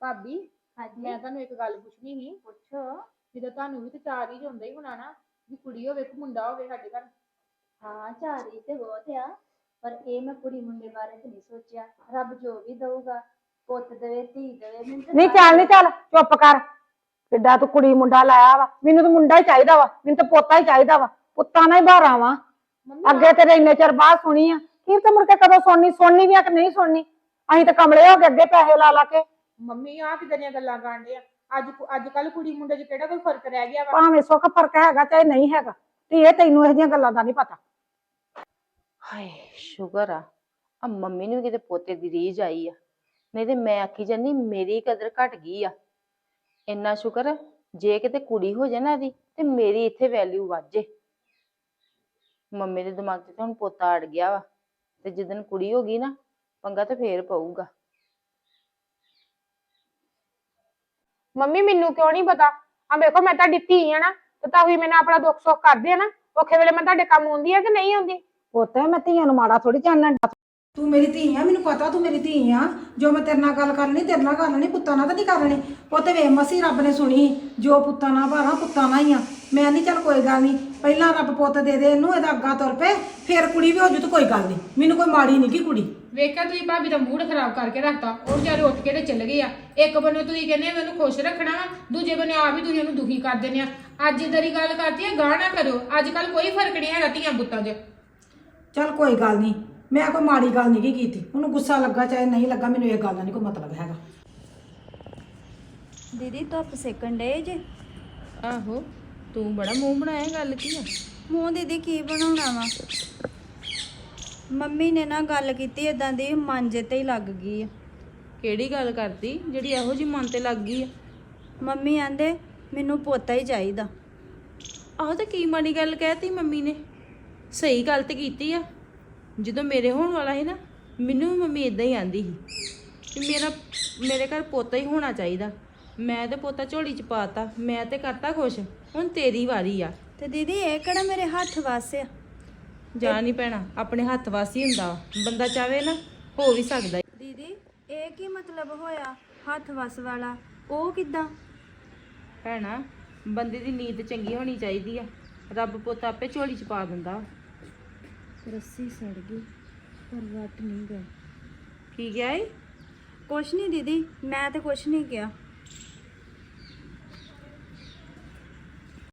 ਭਾਬੀ ਹਾਂਜੀ ਮੈਂ ਤੁਹਾਨੂੰ ਇੱਕ ਗੱਲ ਪੁੱਛਣੀ ਸੀ। ਪੁੱਛੋ। ਜਦੋਂ ਤੁਹਾਨੂੰ ਵੀ ਤੇ ਚਾਰ ਹੀ ਹੁੰਦਾ ਹੀ ਹੋਣਾ ਨਾ ਵੀ ਕੁੜੀ ਹੋਵੇ ਕਿ ਮੁੰਡਾ ਹੋਵੇ ਸਾਡੇ ਘਰ। ਹਾਂ ਚਾਰੀ ਤੇ ਬਹੁਤ ਆ ਪਰ ਇਹ ਮੈਂ ਕੁੜੀ ਮੁੰਡੇ ਬਾਰੇ ਤੇ ਨਹੀਂ ਸੋਚਿਆ। ਰੱਬ ਜੋ ਵੀ ਦਊਗਾ ਪੁੱਤ ਦੇਵੇ ਧੀ ਦੇਵੇ ਮੈਨੂੰ ਤਾਂ ਨਹੀਂ ਚੱਲ ਨਹੀਂ ਚੱਲ ਚੁੱਪ ਕਰ। ਕਿੱਡਾ ਤੂੰ ਕੁੜੀ ਮੁੰਡਾ ਲਾਇਆ ਵਾ। ਮੈਨੂੰ ਤਾਂ ਮੁੰਡਾ ਹੀ ਚਾਹੀਦਾ ਵਾ। ਮੈਨੂੰ ਤਾਂ ਪੋਤਾ ਹੀ ਚਾਹੀਦਾ ਵਾ। ਪੁੱਤਾਂ ਨਾਲ ਹੀ ਬਾਰਾਂ ਵਾ। ਮੰਮੀ ਅੱਗੇ ਤੇਰੇ ਇੰਨੇ ਚਿਰ ਬਾਅਦ ਸੁਣੀ ਆ। ਕੀ ਤੇ ਮੁੜ ਕੇ ਕਦੋਂ ਸੁਣਨੀ? ਸੁਣਨੀ ਵੀ ਆ ਕਿ ਨਹੀਂ ਸੁਣਨੀ? ਅਸੀਂ ਤਾਂ ਕਮਲੇ ਹੋ ਗਏ ਅੱਗੇ ਪੈਸੇ ਲਾ ਲਾ ਕੇ। ਮੰਮੀ ਆ ਕਿਦਾਂ ਦੀਆਂ ਗੱਲਾਂ ਕਰਦੇ ਆ? ਅੱਜ ਅੱਜ ਕੱਲ ਕੁੜੀ ਮੁੰਡੇ 'ਚ ਕਿਹੜਾ ਕੋਈ ਫ਼ਰਕ ਰਹਿ ਗਿਆ ਵਾ? ਭਾਵੇਂ ਸੁੱਖ ਫ਼ਰਕ ਹੈਗਾ ਚਾਹੇ ਨਹੀਂ ਹੈਗਾ। ਤੇ ਇਹ ਤੈਨੂੰ ਇਹੋ ਜਿਹੀਆਂ ਗੱਲਾਂ ਦਾ ਨਹੀਂ ਪਤਾ। ਹਾਏ ਸ਼ੁਕਰ ਆ। ਆ ਮੰਮੀ ਨੂੰ ਵੀ ਕਿਤੇ ਪੋਤੇ ਦੀ ਰੀਝ ਆਈ ਆ। ਨਹੀਂ ਤੇ ਮੈਂ ਆਖੀ ਜਾਂਦੀ ਮੇਰੀ ਕਦਰ ਘਟ ਗਈ ਆ। ਇੰਨਾ ਸ਼ੁਕਰ ਆ, ਜੇ ਕਿਤੇ ਕੁੜੀ ਹੋ ਜਾਏ ਨਾ ਇਹਦੀ ਤੇ ਮੇਰੀ ਇੱਥੇ ਵੈਲਿਊ ਵੱਜੇ ਮੰਮੀ ਦੇ ਦਿਮਾਗ 'ਚ ਤਾਂ ਹੁਣ ਪੋਤਾ ਅੜ ਗਿਆ ਵਾ ਤੇ ਜਿੱਦਣ ਕੁੜੀ ਹੋ ਗਈ ਨਾ ਪੰਗਾ ਤੇ ਫੇਰ ਪਊਗਾ। ਮੰਮੀ ਮੈਨੂੰ ਕਿਉਂ ਨਹੀਂ ਪਤਾ? ਆ ਵੇਖੋ ਮੈਂ ਤੁਹਾਡੀ ਧੀ ਆ ਨਾ ਤੇ ਤੁਸੀਂ ਮੈਨੂੰ ਆਪਣਾ ਦੁੱਖ ਸੁੱਖ ਕਰਦੇ ਆ ਨਾ ਔਖੇ ਵੇਲੇ ਮੈਂ ਤੁਹਾਡੇ ਕੰਮ ਆਉਂਦੀ ਆ ਕਿ ਨਹੀਂ ਆਉਂਦੀ? ਪੁੱਤ ਮੈਂ ਧੀਆਂ ਨੂੰ ਮਾੜਾ ਥੋੜੀ ਚਾਹਨਾ ਤੂੰ ਮੇਰੀ ਧੀ ਆ ਮੈਨੂੰ ਪਤਾ ਤੂੰ ਮੇਰੀ ਧੀ ਆ। ਜੋ ਮੈਂ ਤੇਰੇ ਨਾਲ ਗੱਲ ਕਰਨੀ ਤੇਰੇ ਨਾਲ ਕਰਨੀ ਪੁੱਤਾਂ ਨਾਲ ਤਾਂ ਨਹੀਂ ਕਰਨੀ। ਪੁੱਤ ਵੇ ਮਸੀ ਰੱਬ ਨੇ ਸੁਣੀ ਜੋ ਪੁੱਤਾਂ ਨਾਲ ਭਾਰਾਂ ਪੁੱਤਾਂ ਨਾਲ ਹੀ ਆ। ਮੈਂ ਨਹੀਂ ਚੱਲ ਕੋਈ ਗੱਲ ਨਹੀਂ ਪਹਿਲਾਂ ਰੱਬ ਪੁੱਤ ਦੇ ਦੇ ਇਹਨੂੰ ਇਹਦਾ ਅੱਗਾ ਤੁਰ ਪਏ ਫੇਰ ਕੁੜੀ ਵੀ ਹੋ ਜੂ ਤਾਂ ਕੋਈ ਗੱਲ ਨਹੀਂ ਮੈਨੂੰ ਕੋਈ ਮਾੜੀ ਨਹੀਂ ਕੀ ਕੁੜੀ। ਵੇਖਿਆ ਤੁਸੀਂ ਭਾਬੀ ਦਾ ਮੂਡ ਖਰਾਬ ਕਰਕੇ ਰੱਖਤਾ ਉਹ ਵਿਚਾਰੇ ਉੱਠ ਕੇ ਤੇ ਚੱਲ ਗਏ ਆ। ਇੱਕ ਬੰਨੇ ਤੁਸੀਂ ਕਹਿੰਦੇ ਮੈਨੂੰ ਖੁਸ਼ ਰੱਖਣਾ ਵਾ ਦੂਜੇ ਬੰਨੇ ਆਪ ਹੀ ਤੁਸੀਂ ਉਹਨੂੰ ਦੁਖੀ ਕਰ ਦਿੰਦੇ ਆ। ਅੱਜ ਇਦਾਂ ਦੀ ਗੱਲ ਕਰਦੀ ਆ ਗਾਹ ਨਾ ਕਰਿਓ। ਅੱਜ ਕੱਲ ਕੋਈ ਫ਼ਰਕ ਨਹੀਂ ਹੈਗਾ ਧੀਆਂ ਪੁੱਤਾਂ 'ਚ। ਚੱਲ ਕੋਈ ਗੱਲ ਨਹੀਂ ਮੈਂ ਕੋਈ ਮਾੜੀ ਗੱਲ ਨਹੀਂ ਕੀਤੀ। ਉਹਨੂੰ ਗੁੱਸਾ ਲੱਗਾ ਚਾਹੇ ਨਹੀਂ ਲੱਗਾ ਮੈਨੂੰ ਇਹ ਗੱਲ ਦਾ ਨਹੀਂ ਕੋਈ ਮਤਲਬ ਹੈਗਾ। ਦੀਦੀ ਧੁੱਪ ਸੇਕਣ ਡੇ ਜੇ? ਆਹੋ ਤੂੰ ਬੜਾ ਮੂੰਹ ਬਣਾਇਆ ਗੱਲ ਕੀ ਆ? ਮੂੰਹ ਦੀਦੀ ਕੀ ਬਣਾਉਣਾ ਵਾ? ਮੰਮੀ ਨੇ ਨਾ ਗੱਲ ਕੀਤੀ ਇਦਾਂ ਦੀ ਮਾਂਜੇ ਤੇ ਹੀ ਲੱਗ ਗਈ ਆ। ਕਿਹੜੀ ਗੱਲ ਕਰਦੀ? ਜਿਹੜੀ ਇਹੋ ਜੀ ਮਨ ਤੇ ਲੱਗ ਗਈ ਆ? ਮੰਮੀ ਆਂਦੇ ਮੈਨੂੰ ਪੋਤਾ ਹੀ ਚਾਹੀਦਾ। ਆਹੋ ਤੇ ਕੀ ਮਾੜੀ ਗੱਲ ਕਹਿਤੀ ਮੰਮੀ ਨੇ? ਸਹੀ ਗੱਲ ਤੇ ਕੀਤੀ ਆ? ਜਦੋਂ ਮੇਰੇ ਹੋਣ ਵਾਲਾ ਸੀ ਨਾ ਮੈਨੂੰ ਵੀ ਮੰਮੀ ਇਦਾਂ ਹੀ ਆਂਦੀ ਸੀ ਕਿ ਮੇਰਾ ਮੇਰੇ ਘਰ ਪੋਤਾ ਹੀ ਹੋਣਾ ਚਾਹੀਦਾ ਮੈਂ ਤੇ ਪੋਤਾ ਝੋਲੀ ਚ ਪਾਤਾ ਮੈਂ ਤੇ ਕਰਤਾ ਖੁਸ਼ ਹੁਣ ਤੇਰੀ ਵਾਰੀ ਆ ਤੇ ਦੀਦੀ ਇਹ ਕਿਹੜਾ ਮੇਰੇ ਹੱਥ ਵੱਸ ਆ ਜਾ ਨਹੀਂ ਪੈਣਾ ਆਪਣੇ ਹੱਥ ਵਾਸੀ ਹੁੰਦਾ ਵਾ। ਬੰਦਾ ਚਾਵੇ ਨਾ ਹੋ ਵੀ ਸਕਦਾ ਈ। ਦੀਦੀ ਇਹ ਕੀ ਮਤਲਬ ਹੋਇਆ ਹੱਥ ਵੱਸ ਵਾਲਾ ਉਹ ਕਿਦਾਂ ਭੈਣਾ ਬੰਦੇ ਦੀ ਨੀਤ ਚੰਗੀ ਹੋਣੀ ਚਾਹੀਦੀ ਆ ਰੱਬ ਪੁੱਤ ਆਪੇ ਝੋਲੀ ਚ ਪਾ ਦਿੰਦਾ। ਰੱਸੀ ਸੜ ਗਈ, ਪਰ ਰੱਟ ਨਹੀਂ ਗਏ ਕੀ ਗਿਆ ਏ? ਕੁਛ ਨਹੀਂ ਦੀਦੀ, ਮੈਂ ਤੇ ਕੁਛ ਨਹੀਂ ਕਿਹਾ।